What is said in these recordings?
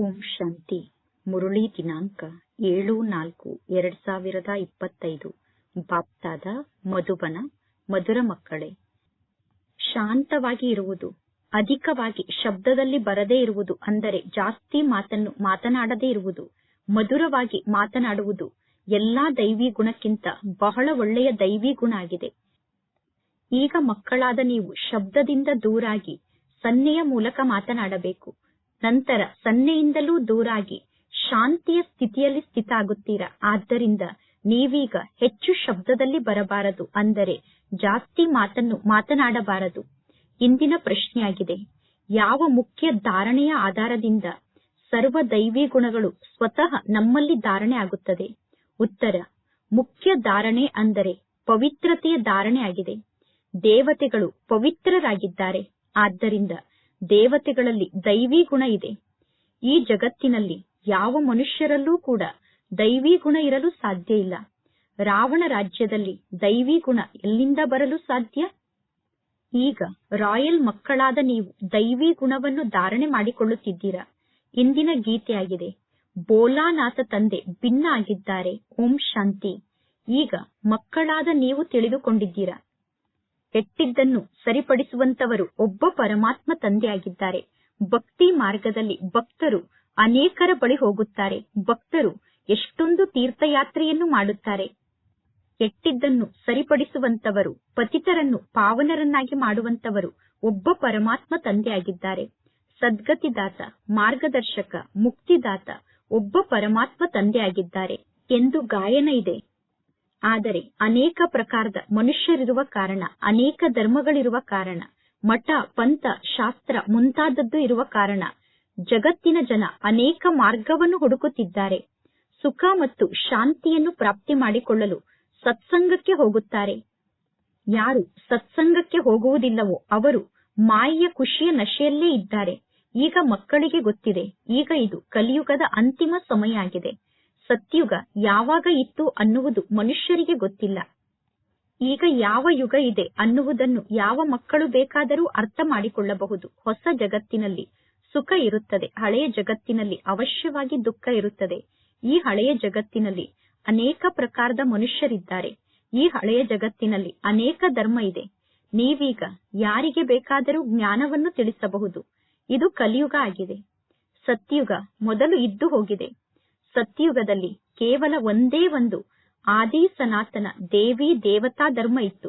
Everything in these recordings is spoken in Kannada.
ಓಂ ಶಾಂತಿ. ಮುರುಳಿ ದಿನಾಂಕ ಏಳು ನಾಲ್ಕು ಎರಡ್ ಸಾವಿರದ ಇಪ್ಪತ್ತೈದು. ಬಾಪ್ತಾದ ಮಧುಬನ, ಮಧುರ ಮಕ್ಕಳೇ. ಶಾಂತವಾಗಿ ಇರುವುದು, ಅಧಿಕವಾಗಿ ಶಬ್ದದಲ್ಲಿ ಬರದೇ ಇರುವುದು ಅಂದರೆ ಜಾಸ್ತಿ ಮಾತನ್ನು ಮಾತನಾಡದೇ ಇರುವುದು, ಮಧುರವಾಗಿ ಮಾತನಾಡುವುದು ಎಲ್ಲಾ ದೈವಿ ಗುಣಕ್ಕಿಂತ ಬಹಳ ಒಳ್ಳೆಯ ದೈವಿ ಗುಣ ಆಗಿದೆ. ಈಗ ಮಕ್ಕಳಾದ ನೀವು ಶಬ್ದದಿಂದ ದೂರಾಗಿ ಸನ್ನೆಯ ಮೂಲಕ ಮಾತನಾಡಬೇಕು. ನಂತರ ಸನ್ನೆಯಿಂದಲೂ ದೂರಾಗಿ ಶಾಂತಿಯ ಸ್ಥಿತಿಯಲ್ಲಿ ಸ್ಥಿತ ಆಗುತ್ತೀರಾ ಆದ್ದರಿಂದ ನೀವೀಗ ಹೆಚ್ಚು ಶಬ್ದದಲ್ಲಿ ಬರಬಾರದು. ಅಂದರೆ ಜಾಸ್ತಿ ಮಾತನ್ನು ಮಾತನಾಡಬಾರದು. ಇಂದಿನ ಪ್ರಶ್ನೆಯಾಗಿದೆ. ಯಾವ ಮುಖ್ಯ ಧಾರಣೆಯ ಆಧಾರದಿಂದ ಸರ್ವ ದೈವಿ ಗುಣಗಳು ಸ್ವತಃ ನಮ್ಮಲ್ಲಿ ಧಾರಣೆ ಆಗುತ್ತದೆ? ಉತ್ತರ, ಮುಖ್ಯ ಧಾರಣೆ ಅಂದರೆ ಪವಿತ್ರತೆಯ ಧಾರಣೆ ಆಗಿದೆ ದೇವತೆಗಳು ಪವಿತ್ರರಾಗಿದ್ದಾರೆ. ಆದ್ದರಿಂದ ದೇವತೆಗಳಲ್ಲಿ ದೈವಿ ಗುಣ ಇದೆ. ಈ ಜಗತ್ತಿನಲ್ಲಿ ಯಾವ ಮನುಷ್ಯರಲ್ಲೂ ಕೂಡ ದೈವಿ ಗುಣ ಇರಲು ಸಾಧ್ಯ ಇಲ್ಲ. ರಾವಣ ರಾಜ್ಯದಲ್ಲಿ ದೈವಿ ಗುಣ ಎಲ್ಲಿಂದ ಬರಲು ಸಾಧ್ಯ? ಈಗ ರಾಯಲ್ ಮಕ್ಕಳಾದ ನೀವು ದೈವಿ ಗುಣವನ್ನು ಧಾರಣೆ ಮಾಡಿಕೊಳ್ಳುತ್ತಿದ್ದೀರಾ. ಇಂದಿನ ಗೀತೆಯಾಗಿದೆ, ಬೋಲಾನಾಥ ತಂದೆ ಭಿನ್ನ ಆಗಿದ್ದಾರೆ ಓಂ ಶಾಂತಿ. ಈಗ ಮಕ್ಕಳಾದ ನೀವು ತಿಳಿದುಕೊಂಡಿದ್ದೀರಾ. ಕೆಟ್ಟಿದ್ದನ್ನು ಸರಿಪಡಿಸುವಂತವರು ಒಬ್ಬ ಪರಮಾತ್ಮ ತಂದೆಯಾಗಿದ್ದಾರೆ. ಭಕ್ತಿ ಮಾರ್ಗದಲ್ಲಿ ಭಕ್ತರು ಅನೇಕರ ಬಳಿ ಹೋಗುತ್ತಾರೆ. ಭಕ್ತರು ಎಷ್ಟೊಂದು ತೀರ್ಥಯಾತ್ರೆಯನ್ನು ಮಾಡುತ್ತಾರೆ. ಕೆಟ್ಟಿದ್ದನ್ನು ಸರಿಪಡಿಸುವಂತವರು ಪತಿತರನ್ನು ಪಾವನರನ್ನಾಗಿ ಮಾಡುವಂತವರು ಒಬ್ಬ ಪರಮಾತ್ಮ ತಂದೆಯಾಗಿದ್ದಾರೆ. ಸದ್ಗತಿದಾತ ಮಾರ್ಗದರ್ಶಕ ಮುಕ್ತಿದಾತ ಒಬ್ಬ ಪರಮಾತ್ಮ ತಂದೆಯಾಗಿದ್ದಾರೆ. ಎಂದು ಗಾಯನ ಇದೆ. ಆದರೆ ಅನೇಕ ಪ್ರಕಾರದ ಮನುಷ್ಯರಿರುವ ಕಾರಣ, ಅನೇಕ ಧರ್ಮಗಳಿರುವ ಕಾರಣ, ಮಠ, ಪಂಥ, ಶಾಸ್ತ್ರ ಮುಂತಾದದ್ದು ಇರುವ ಕಾರಣ ಜಗತ್ತಿನ ಜನ ಅನೇಕ ಮಾರ್ಗವನ್ನು ಹುಡುಕುತ್ತಿದ್ದಾರೆ. ಸುಖ ಮತ್ತು ಶಾಂತಿಯನ್ನು ಪ್ರಾಪ್ತಿ ಮಾಡಿಕೊಳ್ಳಲು ಸತ್ಸಂಗಕ್ಕೆ ಹೋಗುತ್ತಾರೆ. ಯಾರು ಸತ್ಸಂಗಕ್ಕೆ ಹೋಗುವುದಿಲ್ಲವೋ ಅವರು ಮಾಯೆಯ ಖುಷಿಯ ನಶೆಯಲ್ಲೇ ಇದ್ದಾರೆ. ಈಗ ಮಕ್ಕಳಿಗೆ ಗೊತ್ತಿದೆ, ಈಗ ಇದು ಕಲಿಯುಗದ ಅಂತಿಮ ಸಮಯ ಆಗಿದೆ. ಸತ್ಯುಗ ಯಾವಾಗ ಇತ್ತು ಅನ್ನುವುದು ಮನುಷ್ಯರಿಗೆ ಗೊತ್ತಿಲ್ಲ. ಈಗ ಯಾವ ಯುಗ ಇದೆ ಅನ್ನುವುದನ್ನು ಯಾವ ಮಕ್ಕಳು ಬೇಕಾದರೂ ಅರ್ಥ ಮಾಡಿಕೊಳ್ಳಬಹುದು. ಹೊಸ ಜಗತ್ತಿನಲ್ಲಿ ಸುಖ ಇರುತ್ತದೆ, ಹಳೆಯ ಜಗತ್ತಿನಲ್ಲಿ ಅವಶ್ಯವಾಗಿ ದುಃಖ ಇರುತ್ತದೆ. ಈ ಹಳೆಯ ಜಗತ್ತಿನಲ್ಲಿ ಅನೇಕ ಪ್ರಕಾರದ ಮನುಷ್ಯರಿದ್ದಾರೆ. ಈ ಹಳೆಯ ಜಗತ್ತಿನಲ್ಲಿ ಅನೇಕ ಧರ್ಮ ಇದೆ. ನೀವೀಗ ಯಾರಿಗೆ ಬೇಕಾದರೂ ಜ್ಞಾನವನ್ನು ತಿಳಿಸಬಹುದು. ಇದು ಕಲಿಯುಗ ಆಗಿದೆ. ಸತ್ಯುಗ ಮೊದಲು ಇದ್ದು ಹೋಗಿದೆ. ಸತ್ಯುಗದಲ್ಲಿ ಕೇವಲ ಒಂದೇ ಒಂದು ಆದಿ ಸನಾತನ ದೇವಿ ದೇವತಾ ಧರ್ಮ ಇತ್ತು.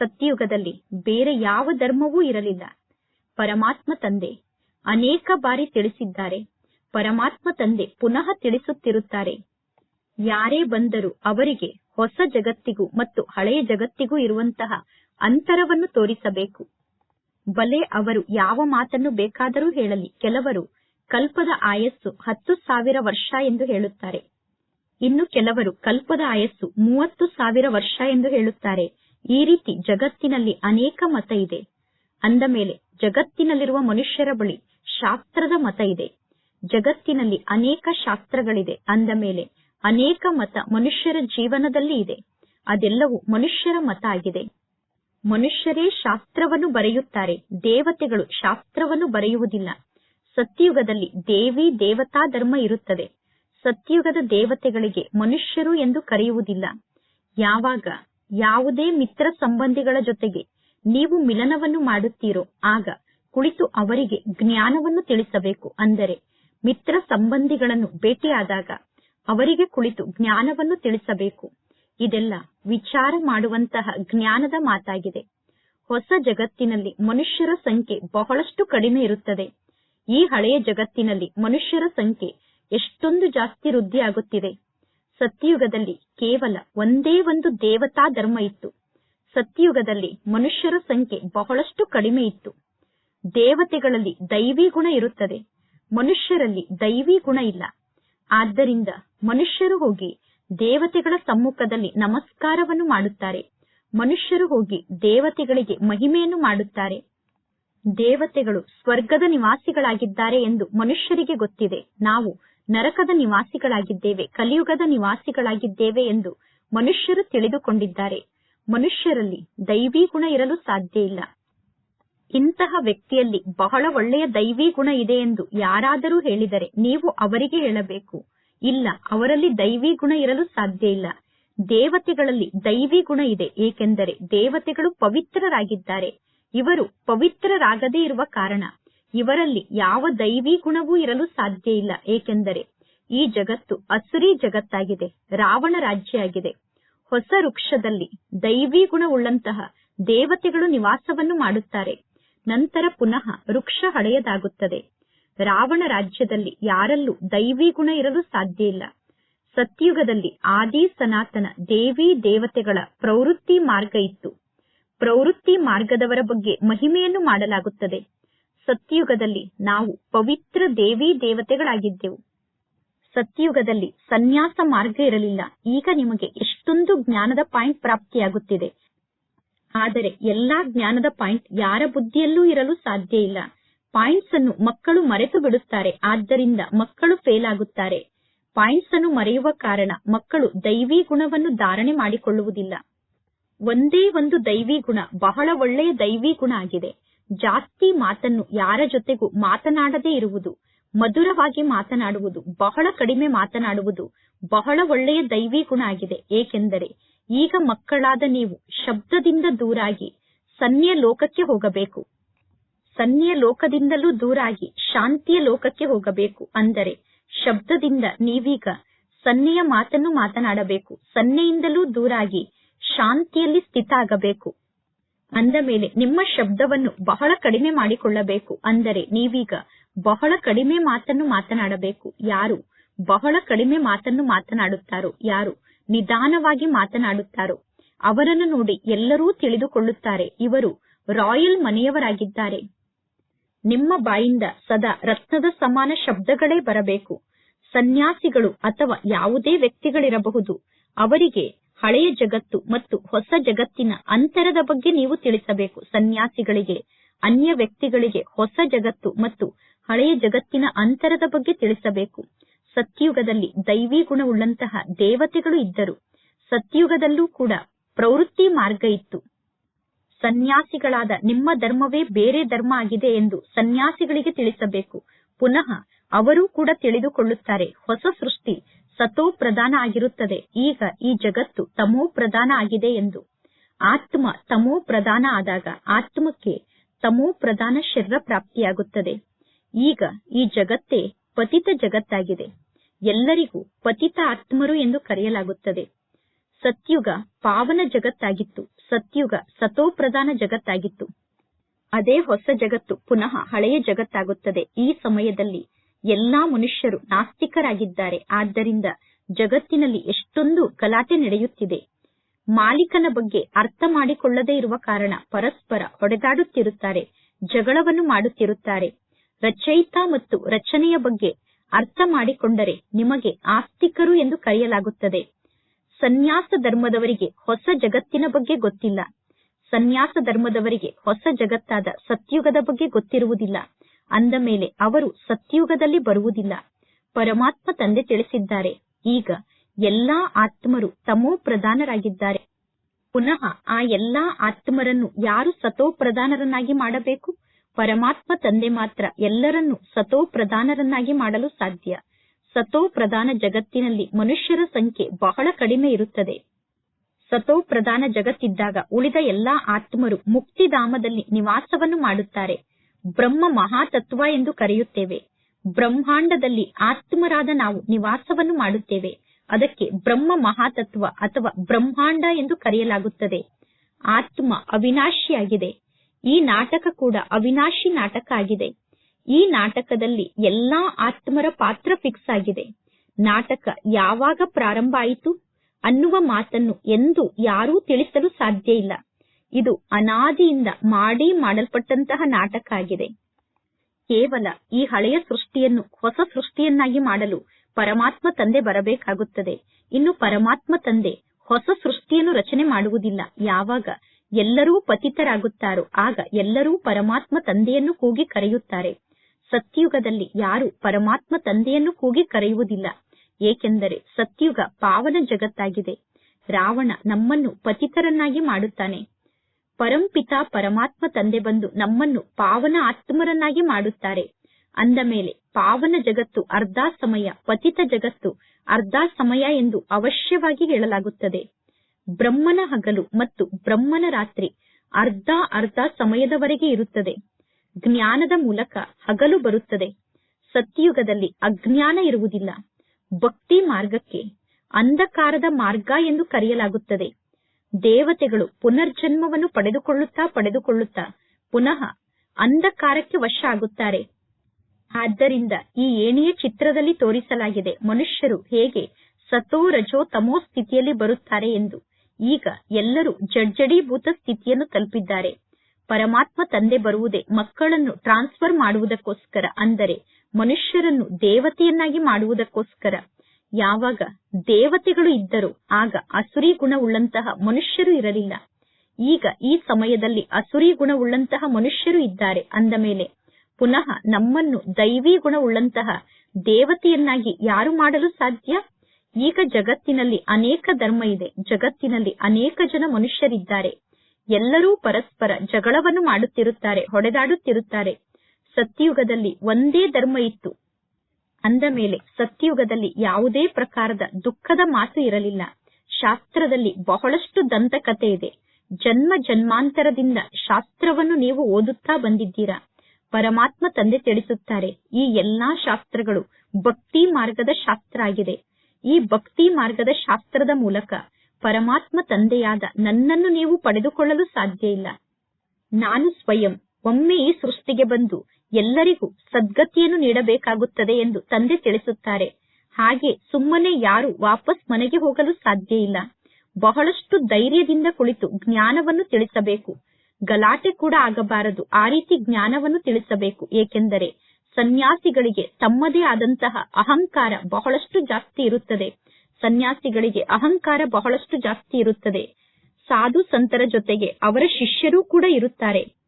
ಸತ್ಯುಗದಲ್ಲಿ ಬೇರೆ ಯಾವ ಧರ್ಮವೂ ಇರಲಿಲ್ಲ. ಪರಮಾತ್ಮ ತಂದೆ ಅನೇಕ ಬಾರಿ ತಿಳಿಸಿದ್ದಾರೆ. ಪರಮಾತ್ಮ ತಂದೆ ಪುನಃ ತಿಳಿಸುತ್ತಿರುತ್ತಾರೆ. ಯಾರೇ ಬಂದರೂ ಅವರಿಗೆ ಹೊಸ ಜಗತ್ತಿಗೂ ಮತ್ತು ಹಳೆಯ ಜಗತ್ತಿಗೂ ಇರುವಂತಹ ಅಂತರವನ್ನು ತೋರಿಸಬೇಕು. ಬಲೆ ಅವರು ಯಾವ ಮಾತನ್ನು ಬೇಕಾದರೂ ಹೇಳಲಿ. ಕೆಲವರು ಕಲ್ಪದ ಆಯಸ್ಸು ಹತ್ತು ಸಾವಿರ ವರ್ಷ ಎಂದು ಹೇಳುತ್ತಾರೆ. ಇನ್ನು ಕೆಲವರು ಕಲ್ಪದ ಆಯಸ್ಸು ಮೂವತ್ತು ಸಾವಿರ ವರ್ಷ ಎಂದು ಹೇಳುತ್ತಾರೆ. ಈ ರೀತಿ ಜಗತ್ತಿನಲ್ಲಿ ಅನೇಕ ಮತ ಇದೆ. ಅಂದ ಮೇಲೆ ಜಗತ್ತಿನಲ್ಲಿರುವ ಮನುಷ್ಯರ ಬಳಿ ಶಾಸ್ತ್ರದ ಮತ ಇದೆ. ಜಗತ್ತಿನಲ್ಲಿ ಅನೇಕ ಶಾಸ್ತ್ರಗಳಿದೆ. ಅಂದ ಮೇಲೆ ಅನೇಕ ಮತ ಮನುಷ್ಯರ ಜೀವನದಲ್ಲಿ ಇದೆ. ಅದೆಲ್ಲವೂ ಮನುಷ್ಯರ ಮತ ಆಗಿದೆ. ಮನುಷ್ಯರೇ ಶಾಸ್ತ್ರವನ್ನು ಬರೆಯುತ್ತಾರೆ. ದೇವತೆಗಳು ಶಾಸ್ತ್ರವನ್ನು ಬರೆಯುವುದಿಲ್ಲ. ಸತ್ಯುಗದಲ್ಲಿ ದೇವಿ ದೇವತಾ ಧರ್ಮ ಇರುತ್ತದೆ. ಸತ್ಯುಗದ ದೇವತೆಗಳಿಗೆ ಮನುಷ್ಯರು ಎಂದು ಕರೆಯುವುದಿಲ್ಲ. ಯಾವಾಗ? ಯಾವುದೇ ಮಿತ್ರ ಸಂಬಂಧಿಗಳ ಜೊತೆಗೆ ನೀವು ಮಿಲನವನ್ನು ಮಾಡುತ್ತೀರೋ, ಆಗ ಕುಳಿತು ಅವರಿಗೆ ಜ್ಞಾನವನ್ನು ತಿಳಿಸಬೇಕು. ಅಂದರೆ ಮಿತ್ರ ಸಂಬಂಧಿಗಳನ್ನು ಭೇಟಿಯಾದಾಗ ಅವರಿಗೆ ಕುಳಿತು ಜ್ಞಾನವನ್ನು ತಿಳಿಸಬೇಕು. ಇದೆಲ್ಲ ವಿಚಾರ ಮಾಡುವಂತಹ ಜ್ಞಾನದ ಮಾತಾಗಿದೆ. ಹೊಸ ಜಗತ್ತಿನಲ್ಲಿ ಮನುಷ್ಯರ ಸಂಖ್ಯೆ ಬಹಳಷ್ಟು ಕಡಿಮೆ ಇರುತ್ತದೆ. ಈ ಹಳೆಯ ಜಗತ್ತಿನಲ್ಲಿ ಮನುಷ್ಯರ ಸಂಖ್ಯೆ ಎಷ್ಟೊಂದು ಜಾಸ್ತಿ ವೃದ್ಧಿಯಾಗುತ್ತಿದೆ ಸತ್ಯಯುಗದಲ್ಲಿ ಕೇವಲ ಒಂದೇ ಒಂದು ದೇವತಾ ಧರ್ಮ ಇತ್ತು. ಸತ್ಯಯುಗದಲ್ಲಿ ಮನುಷ್ಯರ ಸಂಖ್ಯೆ ಬಹಳಷ್ಟು ಕಡಿಮೆ ಇತ್ತು. ದೇವತೆಗಳಲ್ಲಿ ದೈವಿ ಗುಣ ಇರುತ್ತದೆ. ಮನುಷ್ಯರಲ್ಲಿ ದೈವಿ ಗುಣ ಇಲ್ಲ. ಆದ್ದರಿಂದ ಮನುಷ್ಯರು ಹೋಗಿ ದೇವತೆಗಳ ಸಮ್ಮುಖದಲ್ಲಿ ನಮಸ್ಕಾರವನ್ನು ಮಾಡುತ್ತಾರೆ. ಮನುಷ್ಯರು ಹೋಗಿ ದೇವತೆಗಳಿಗೆ ಮಹಿಮೆಯನ್ನು ಮಾಡುತ್ತಾರೆ. ದೇವತೆಗಳು ಸ್ವರ್ಗದ ನಿವಾಸಿಗಳಾಗಿದ್ದಾರೆ ಎಂದು ಮನುಷ್ಯರಿಗೆ ಗೊತ್ತಿದೆ. ನಾವು ನರಕದ ನಿವಾಸಿಗಳಾಗಿದ್ದೇವೆ, ಕಲಿಯುಗದ ನಿವಾಸಿಗಳಾಗಿದ್ದೇವೆ ಎಂದು ಮನುಷ್ಯರು ತಿಳಿದುಕೊಂಡಿದ್ದಾರೆ. ಮನುಷ್ಯರಲ್ಲಿ ದೈವಿ ಗುಣ ಇರಲು ಸಾಧ್ಯ ಇಲ್ಲ. ಇಂತಹ ವ್ಯಕ್ತಿಯಲ್ಲಿ ಬಹಳ ಒಳ್ಳೆಯ ದೈವಿ ಗುಣ ಇದೆ ಎಂದು ಯಾರಾದರೂ ಹೇಳಿದರೆ ನೀವು ಅವರಿಗೆ ಹೇಳಬೇಕು. ಇಲ್ಲ, ಅವರಲ್ಲಿ ದೈವಿ ಗುಣ ಇರಲು ಸಾಧ್ಯ ಇಲ್ಲ. ದೇವತೆಗಳಲ್ಲಿ ದೈವಿ ಗುಣ ಇದೆ, ಏಕೆಂದರೆ ದೇವತೆಗಳು ಪವಿತ್ರರಾಗಿದ್ದಾರೆ. ಇವರು ಪವಿತ್ರರಾಗದೇ ಇರುವ ಕಾರಣ. ಇವರಲ್ಲಿ ಯಾವ ದೈವಿ ಗುಣವೂ ಇರಲು ಸಾಧ್ಯ ಇಲ್ಲ. ಏಕೆಂದರೆ ಈ ಜಗತ್ತು ಅಸುರಿ ಜಗತ್ತಾಗಿದೆ, ರಾವಣ ರಾಜ್ಯ ಆಗಿದೆ ಹೊಸ ವೃಕ್ಷದಲ್ಲಿ ದೈವಿ ಗುಣವುಳ್ಳಂತಹ ದೇವತೆಗಳು ನಿವಾಸವನ್ನು ಮಾಡುತ್ತಾರೆ. ನಂತರ ಪುನಃ ವೃಕ್ಷ ಹಳೆಯದಾಗುತ್ತದೆ. ರಾವಣ ರಾಜ್ಯದಲ್ಲಿ ಯಾರಲ್ಲೂ ದೈವಿ ಗುಣ ಇರಲು ಸಾಧ್ಯ ಇಲ್ಲ. ಸತ್ಯುಗದಲ್ಲಿ ಆದಿ ಸನಾತನ ದೇವಿ ದೇವತೆಗಳ ಪ್ರವೃತ್ತಿ ಮಾರ್ಗ ಇತ್ತು. ಪ್ರವೃತ್ತಿ ಮಾರ್ಗದವರ ಬಗ್ಗೆ ಮಹಿಮೆಯನ್ನು ಮಾಡಲಾಗುತ್ತದೆ. ಸತ್ಯುಗದಲ್ಲಿ ನಾವು ಪವಿತ್ರ ದೇವಿ ದೇವತೆಗಳಾಗಿದ್ದೆವು. ಸತ್ಯುಗದಲ್ಲಿ ಸನ್ಯಾಸ ಮಾರ್ಗ ಇರಲಿಲ್ಲ. ಈಗ ನಿಮಗೆ ಎಷ್ಟೊಂದು ಜ್ಞಾನದ ಪಾಯಿಂಟ್ ಪ್ರಾಪ್ತಿಯಾಗುತ್ತಿದೆ. ಆದರೆ ಎಲ್ಲಾ ಜ್ಞಾನದ ಪಾಯಿಂಟ್ ಯಾರ ಬುದ್ಧಿಯಲ್ಲೂ ಇರಲು ಸಾಧ್ಯ ಇಲ್ಲ. ಪಾಯಿಂಟ್ಸ್ ಅನ್ನು ಮಕ್ಕಳು ಮರೆತು ಬಿಡುತ್ತಾರೆ. ಆದ್ದರಿಂದ ಮಕ್ಕಳು ಫೇಲ್ ಆಗುತ್ತಾರೆ. ಪಾಯಿಂಟ್ಸ್ ಅನ್ನು ಮರೆಯುವ ಕಾರಣ ಮಕ್ಕಳು ದೈವಿ ಗುಣವನ್ನು ಧಾರಣೆ ಮಾಡಿಕೊಳ್ಳುವುದಿಲ್ಲ. ಒಂದೇ ಒಂದು ದೈವಿ ಗುಣ, ಬಹಳ ಒಳ್ಳೆಯ ದೈವಿ ಗುಣ ಆಗಿದೆ. ಜಾಸ್ತಿ ಮಾತನ್ನು ಯಾರ ಜೊತೆಗೂ ಮಾತನಾಡದೇ ಇರುವುದು, ಮಧುರವಾಗಿ ಮಾತನಾಡುವುದು, ಬಹಳ ಕಡಿಮೆ ಮಾತನಾಡುವುದು ಬಹಳ ಒಳ್ಳೆಯ ದೈವಿ ಗುಣ ಆಗಿದೆ. ಏಕೆಂದರೆ ಈಗ ಮಕ್ಕಳಾದ ನೀವು ಶಬ್ದದಿಂದ ದೂರಾಗಿ ಸನ್ಯ ಲೋಕಕ್ಕೆ ಹೋಗಬೇಕು. ಸನ್ಯ ಲೋಕದಿಂದಲೂ ದೂರಾಗಿ ಶಾಂತಿಯ ಲೋಕಕ್ಕೆ ಹೋಗಬೇಕು. ಅಂದರೆ ಶಬ್ದದಿಂದ ನೀವೀಗ ಸನ್ನೆಯ ಮಾತನ್ನು ಮಾತನಾಡಬೇಕು. ಸನ್ನೆಯಿಂದಲೂ ದೂರಾಗಿ ಶಾಂತಿಯಲ್ಲಿ ಸ್ಥಿತ ಆಗಬೇಕು ಅಂದ ಮೇಲೆ ನಿಮ್ಮ ಶಬ್ದವನ್ನು ಬಹಳ ಕಡಿಮೆ ಮಾಡಿಕೊಳ್ಳಬೇಕು. ಅಂದರೆ ನೀವೀಗ ಬಹಳ ಕಡಿಮೆ ಮಾತನ್ನು ಮಾತನಾಡಬೇಕು. ಯಾರು ಬಹಳ ಕಡಿಮೆ ಮಾತನ್ನು ಮಾತನಾಡುತ್ತಾರೋ, ಯಾರು ನಿಧಾನವಾಗಿ ಮಾತನಾಡುತ್ತಾರೋ, ಅವರನ್ನು ನೋಡಿ ಎಲ್ಲರೂ ತಿಳಿದುಕೊಳ್ಳುತ್ತಾರೆ. ಇವರು ರಾಯಲ್ ಮನೆಯವರಾಗಿದ್ದಾರೆ. ನಿಮ್ಮ ಬಾಯಿಂದ ಸದಾ ರತ್ನದ ಸಮಾನ ಶಬ್ದಗಳೇ ಬರಬೇಕು. ಸನ್ಯಾಸಿಗಳು ಅಥವಾ ಯಾವುದೇ ವ್ಯಕ್ತಿಗಳಿರಬಹುದು, ಅವರಿಗೆ ಹಳೆಯ ಜಗತ್ತು ಮತ್ತು ಹೊಸ ಜಗತ್ತಿನ ಅಂತರದ ಬಗ್ಗೆ ನೀವು ತಿಳಿಸಬೇಕು. ಸನ್ಯಾಸಿಗಳಿಗೆ, ಅನ್ಯ ವ್ಯಕ್ತಿಗಳಿಗೆ ಹೊಸ ಜಗತ್ತು ಮತ್ತು ಹಳೆಯ ಜಗತ್ತಿನ ಅಂತರದ ಬಗ್ಗೆ ತಿಳಿಸಬೇಕು. ಸತ್ಯುಗದಲ್ಲಿ ದೈವಿ ಗುಣವುಳ್ಳಂತಹ ದೇವತೆಗಳು ಇದ್ದರು. ಸತ್ಯುಗದಲ್ಲೂ ಕೂಡ ಪ್ರವೃತ್ತಿ ಮಾರ್ಗ ಇತ್ತು. ಸನ್ಯಾಸಿಗಳಾದ ನಿಮ್ಮ ಧರ್ಮವೇ ಬೇರೆ ಧರ್ಮ ಆಗಿದೆ ಎಂದು ಸನ್ಯಾಸಿಗಳಿಗೆ ತಿಳಿಸಬೇಕು. ಪುನಃ ಅವರೂ ಕೂಡ ತಿಳಿದುಕೊಳ್ಳುತ್ತಾರೆ. ಹೊಸ ಸೃಷ್ಟಿ ಸತೋ ಪ್ರಧಾನ ಆಗಿರುತ್ತದೆ. ಈಗ ಈ ಜಗತ್ತು ತಮೋ ಪ್ರಧಾನ ಆಗಿದೆ ಎಂದು. ಆತ್ಮ ತಮೋ ಪ್ರಧಾನ ಆದಾಗ ಆತ್ಮಕ್ಕೆ ತಮೋ ಪ್ರಧಾನ ಶರೀರ ಪ್ರಾಪ್ತಿಯಾಗುತ್ತದೆ. ಈಗ ಈ ಜಗತ್ತೇ ಪತಿತ ಜಗತ್ತಾಗಿದೆ. ಎಲ್ಲರಿಗೂ ಪತಿತ ಆತ್ಮರು ಎಂದು ಕರೆಯಲಾಗುತ್ತದೆ. ಸತ್ಯುಗ ಪಾವನ ಜಗತ್ತಾಗಿತ್ತು. ಸತ್ಯುಗ ಸತೋ ಪ್ರಧಾನ ಜಗತ್ತಾಗಿತ್ತು. ಅದೇ ಹೊಸ ಜಗತ್ತು, ಪುನಃ ಹಳೆಯ ಜಗತ್ತಾಗುತ್ತದೆ. ಈ ಸಮಯದಲ್ಲಿ ಎಲ್ಲಾ ಮನುಷ್ಯರು ನಾಸ್ತಿಕರಾಗಿದ್ದಾರೆ. ಆದ್ದರಿಂದ ಜಗತ್ತಿನಲ್ಲಿ ಎಷ್ಟೊಂದು ಗಲಾಟೆ ನಡೆಯುತ್ತಿದೆ. ಮಾಲೀಕನ ಬಗ್ಗೆ ಅರ್ಥ ಮಾಡಿಕೊಳ್ಳದೇ ಇರುವ ಕಾರಣ ಪರಸ್ಪರ ಹೊಡೆದಾಡುತ್ತಿರುತ್ತಾರೆ, ಜಗಳವನ್ನು ಮಾಡುತ್ತಿರುತ್ತಾರೆ. ರಚಯಿತ ಮತ್ತು ರಚನೆಯ ಬಗ್ಗೆ ಅರ್ಥ ಮಾಡಿಕೊಂಡರೆ ನಿಮಗೆ ಆಸ್ತಿಕರು ಎಂದು ಕರೆಯಲಾಗುತ್ತದೆ. ಸನ್ಯಾಸ ಧರ್ಮದವರಿಗೆ ಹೊಸ ಜಗತ್ತಿನ ಬಗ್ಗೆ ಗೊತ್ತಿಲ್ಲ. ಸನ್ಯಾಸ ಧರ್ಮದವರಿಗೆ ಹೊಸ ಜಗತ್ತಾದ ಸತ್ಯುಗದ ಬಗ್ಗೆ ಗೊತ್ತಿರುವುದಿಲ್ಲ. ಅಂದ ಮೇಲೆ ಅವರು ಸತ್ಯುಗದಲ್ಲಿ ಬರುವುದಿಲ್ಲ. ಪರಮಾತ್ಮ ತಂದೆ ತಿಳಿಸಿದ್ದಾರೆ. ಈಗ ಎಲ್ಲಾ ಆತ್ಮರು ತಮೋ ಪ್ರಧಾನರಾಗಿದ್ದಾರೆ. ಪುನಃ ಆ ಎಲ್ಲಾ ಆತ್ಮರನ್ನು ಯಾರು ಸತೋ ಪ್ರಧಾನರನ್ನಾಗಿ ಮಾಡಬೇಕು? ಪರಮಾತ್ಮ ತಂದೆ ಮಾತ್ರ ಎಲ್ಲರನ್ನು ಸತೋ ಪ್ರಧಾನರನ್ನಾಗಿ ಮಾಡಲು ಸಾಧ್ಯ. ಸತೋ ಪ್ರಧಾನ ಜಗತ್ತಿನಲ್ಲಿ ಮನುಷ್ಯರ ಸಂಖ್ಯೆ ಬಹಳ ಕಡಿಮೆ ಇರುತ್ತದೆ. ಸತೋ ಪ್ರಧಾನ ಜಗತ್ತಿದ್ದಾಗ ಉಳಿದ ಎಲ್ಲಾ ಆತ್ಮರು ಮುಕ್ತಿಧಾಮದಲ್ಲಿ ನಿವಾಸವನ್ನು ಮಾಡುತ್ತಾರೆ. ಬ್ರಹ್ಮ ಮಹಾತತ್ವ ಎಂದು ಕರೆಯುತ್ತೇವೆ. ಬ್ರಹ್ಮಾಂಡದಲ್ಲಿ ಆತ್ಮರಾದ ನಾವು ನಿವಾಸವನ್ನು ಮಾಡುತ್ತೇವೆ. ಅದಕ್ಕೆ ಬ್ರಹ್ಮ ಮಹಾತತ್ವ ಅಥವಾ ಬ್ರಹ್ಮಾಂಡ ಎಂದು ಕರೆಯಲಾಗುತ್ತದೆ. ಆತ್ಮ ಅವಿನಾಶಿಯಾಗಿದೆ. ಈ ನಾಟಕ ಕೂಡ ಅವಿನಾಶಿ ನಾಟಕ ಆಗಿದೆ. ಈ ನಾಟಕದಲ್ಲಿ ಎಲ್ಲಾ ಆತ್ಮರ ಪಾತ್ರ ಫಿಕ್ಸ್ ಆಗಿದೆ. ನಾಟಕ ಯಾವಾಗ ಪ್ರಾರಂಭ ಆಯಿತು ಅನ್ನುವ ಮಾತನ್ನು ಎಂದು ಯಾರೂ ತಿಳಿಸಲು ಸಾಧ್ಯ ಇಲ್ಲ. ಇದು ಅನಾದಿಯಿಂದ ಮಾಡಿ ಮಾಡಲ್ಪಟ್ಟಂತಹ ನಾಟಕ ಆಗಿದೆ ಕೇವಲ ಈ ಹಳೆಯ ಸೃಷ್ಟಿಯನ್ನು, ಹೊಸ ಸೃಷ್ಟಿಯನ್ನಾಗಿ ಮಾಡಲು ಪರಮಾತ್ಮ ತಂದೆ ಬರಬೇಕಾಗುತ್ತದೆ. ಇನ್ನು ಪರಮಾತ್ಮ ತಂದೆ ಹೊಸ ಸೃಷ್ಟಿಯನ್ನು ರಚನೆ ಮಾಡುವುದಿಲ್ಲ. ಯಾವಾಗ ಎಲ್ಲರೂ ಪತಿತರಾಗುತ್ತಾರೋ, ಆಗ ಎಲ್ಲರೂ ಪರಮಾತ್ಮ ತಂದೆಯನ್ನು ಕೂಗಿ ಕರೆಯುತ್ತಾರೆ. ಸತ್ಯುಗದಲ್ಲಿ ಯಾರು ಪರಮಾತ್ಮ ತಂದೆಯನ್ನು ಕೂಗಿ ಕರೆಯುವುದಿಲ್ಲ. ಏಕೆಂದರೆ ಸತ್ಯುಗ ಪಾವನ ಜಗತ್ತಾಗಿದೆ. ರಾವಣ ನಮ್ಮನ್ನು ಪತಿತರನ್ನಾಗಿ ಮಾಡುತ್ತಾನೆ. ಪರಂಪಿತ ಪರಮಾತ್ಮ ತಂದೆ ಬಂದು ನಮ್ಮನ್ನು ಪಾವನ ಆತ್ಮರನ್ನಾಗಿ ಮಾಡುತ್ತಾರೆ. ಅಂದ ಮೇಲೆ ಪಾವನ ಜಗತ್ತು ಅರ್ಧ ಸಮಯ, ಪತಿತ ಜಗತ್ತು ಅರ್ಧ ಸಮಯ ಎಂದು ಅವಶ್ಯವಾಗಿ ಹೇಳಲಾಗುತ್ತದೆ. ಬ್ರಹ್ಮನ ಹಗಲು ಮತ್ತು ಬ್ರಹ್ಮನ ರಾತ್ರಿ ಅರ್ಧ ಅರ್ಧ ಸಮಯದವರೆಗೆ ಇರುತ್ತದೆ. ಜ್ಞಾನದ ಮೂಲಕ ಹಗಲು ಬರುತ್ತದೆ. ಸತ್ಯಯುಗದಲ್ಲಿ ಅಜ್ಞಾನ ಇರುವುದಿಲ್ಲ. ಭಕ್ತಿ ಮಾರ್ಗಕ್ಕೆ ಅಂಧಕಾರದ ಮಾರ್ಗ ಎಂದು ಕರೆಯಲಾಗುತ್ತದೆ. ದೇವತೆಗಳು ಪುನರ್ಜನ್ಮವನ್ನು ಪಡೆದುಕೊಳ್ಳುತ್ತಾ ಪಡೆದುಕೊಳ್ಳುತ್ತಾ ಪುನಃ ಅಂಧಕಾರಕ್ಕೆ ವಶ ಆಗುತ್ತಾರೆ. ಆದ್ದರಿಂದ ಈ ಏಣಿಯ ಚಿತ್ರದಲ್ಲಿ ತೋರಿಸಲಾಗಿದೆ ಮನುಷ್ಯರು ಹೇಗೆ ಸತೋ ರಜೋ ತಮೋ ಸ್ಥಿತಿಯಲ್ಲಿ ಬರುತ್ತಾರೆ ಎಂದು. ಈಗ ಎಲ್ಲರೂ ಜಡ್ಜಡೀಭೂತ ಸ್ಥಿತಿಯನ್ನು ತಲುಪಿದ್ದಾರೆ. ಪರಮಾತ್ಮ ತಂದೆ ಬರುವುದೇ ಮಕ್ಕಳನ್ನು ಟ್ರಾನ್ಸ್ಫರ್ ಮಾಡುವುದಕ್ಕೋಸ್ಕರ ಅಂದರೆ ಮನುಷ್ಯರನ್ನು ದೇವತೆಯನ್ನಾಗಿ ಮಾಡುವುದಕ್ಕೋಸ್ಕರ. ಯಾವಾಗ ದೇವತೆಗಳು ಇದ್ದರು, ಆಗ ಅಸುರಿ ಗುಣವುಳ್ಳಂತಹ ಮನುಷ್ಯರು ಇರಲಿಲ್ಲ. ಈಗ ಈ ಸಮಯದಲ್ಲಿ ಅಸುರಿ ಗುಣವುಳ್ಳಂತಹ ಮನುಷ್ಯರು ಇದ್ದಾರೆ ಅಂದ ಮೇಲೆ, ಪುನಃ ನಮ್ಮನ್ನು ದೈವಿ ಗುಣವುಳ್ಳಂತಹ ದೇವತೆಯನ್ನಾಗಿ ಯಾರು ಮಾಡಲು ಸಾಧ್ಯ? ಈಗ ಜಗತ್ತಿನಲ್ಲಿ ಅನೇಕ ಧರ್ಮ ಇದೆ, ಜಗತ್ತಿನಲ್ಲಿ ಅನೇಕ ಜನ ಮನುಷ್ಯರಿದ್ದಾರೆ. ಎಲ್ಲರೂ ಪರಸ್ಪರ ಜಗಳವನ್ನು ಮಾಡುತ್ತಿರುತ್ತಾರೆ, ಹೊಡೆದಾಡುತ್ತಿರುತ್ತಾರೆ. ಸತ್ಯಯುಗದಲ್ಲಿ ಒಂದೇ ಧರ್ಮ ಇತ್ತು ಅಂದ ಮೇಲೆ ಸತ್ಯಯುಗದಲ್ಲಿ ಯಾವುದೇ ಪ್ರಕಾರದ ದುಃಖದ ಮಾತು ಇರಲಿಲ್ಲ. ಶಾಸ್ತ್ರದಲ್ಲಿ ಬಹಳಷ್ಟು ದಂತಕತೆ ಇದೆ. ಜನ್ಮ ಜನ್ಮಾಂತರದಿಂದ ಶಾಸ್ತ್ರವನ್ನು ನೀವು ಓದುತ್ತಾ ಬಂದಿದ್ದೀರಾ? ಪರಮಾತ್ಮ ತಂದೆ ತಿಳಿಸುತ್ತಾರೆ, ಈ ಎಲ್ಲಾ ಶಾಸ್ತ್ರಗಳು ಭಕ್ತಿ ಮಾರ್ಗದ ಶಾಸ್ತ್ರ ಆಗಿದೆ. ಈ ಭಕ್ತಿ ಮಾರ್ಗದ ಶಾಸ್ತ್ರದ ಮೂಲಕ ಪರಮಾತ್ಮ ತಂದೆಯಾದ ನನ್ನನ್ನು ನೀವು ಪಡೆದುಕೊಳ್ಳಲು ಸಾಧ್ಯ ಇಲ್ಲ. ನಾನು ಸ್ವಯಂ ಒಮ್ಮೆ ಈ ಸೃಷ್ಟಿಗೆ ಬಂದು ಎಲ್ಲರಿಗೂ ಸದ್ಗತಿಯನ್ನು ನೀಡಬೇಕಾಗುತ್ತದೆ ಎಂದು ತಂದೆ ತಿಳಿಸುತ್ತಾರೆ. ಹಾಗೆ ಸುಮ್ಮನೆ ಯಾರು ವಾಪಸ್ ಮನೆಗೆ ಹೋಗಲು ಸಾಧ್ಯ ಇಲ್ಲ. ಬಹಳಷ್ಟು ಧೈರ್ಯದಿಂದ ಕುಳಿತು ಜ್ಞಾನವನ್ನು ತಿಳಿಸಬೇಕು. ಗಲಾಟೆ ಕೂಡ ಆಗಬಾರದು, ಆ ರೀತಿ ಜ್ಞಾನವನ್ನು ತಿಳಿಸಬೇಕು. ಏಕೆಂದರೆ ಸನ್ಯಾಸಿಗಳಿಗೆ ತಮ್ಮದೇ ಆದಂತಹ ಅಹಂಕಾರ ಬಹಳಷ್ಟು ಜಾಸ್ತಿ ಇರುತ್ತದೆ. ಸನ್ಯಾಸಿಗಳಿಗೆ ಅಹಂಕಾರ ಬಹಳಷ್ಟು ಜಾಸ್ತಿ ಇರುತ್ತದೆ. ಸಾಧು ಸಂತರ ಜೊತೆಗೆ ಅವರ ಶಿಷ್ಯರೂ ಕೂಡ ಇರುತ್ತಾರೆ.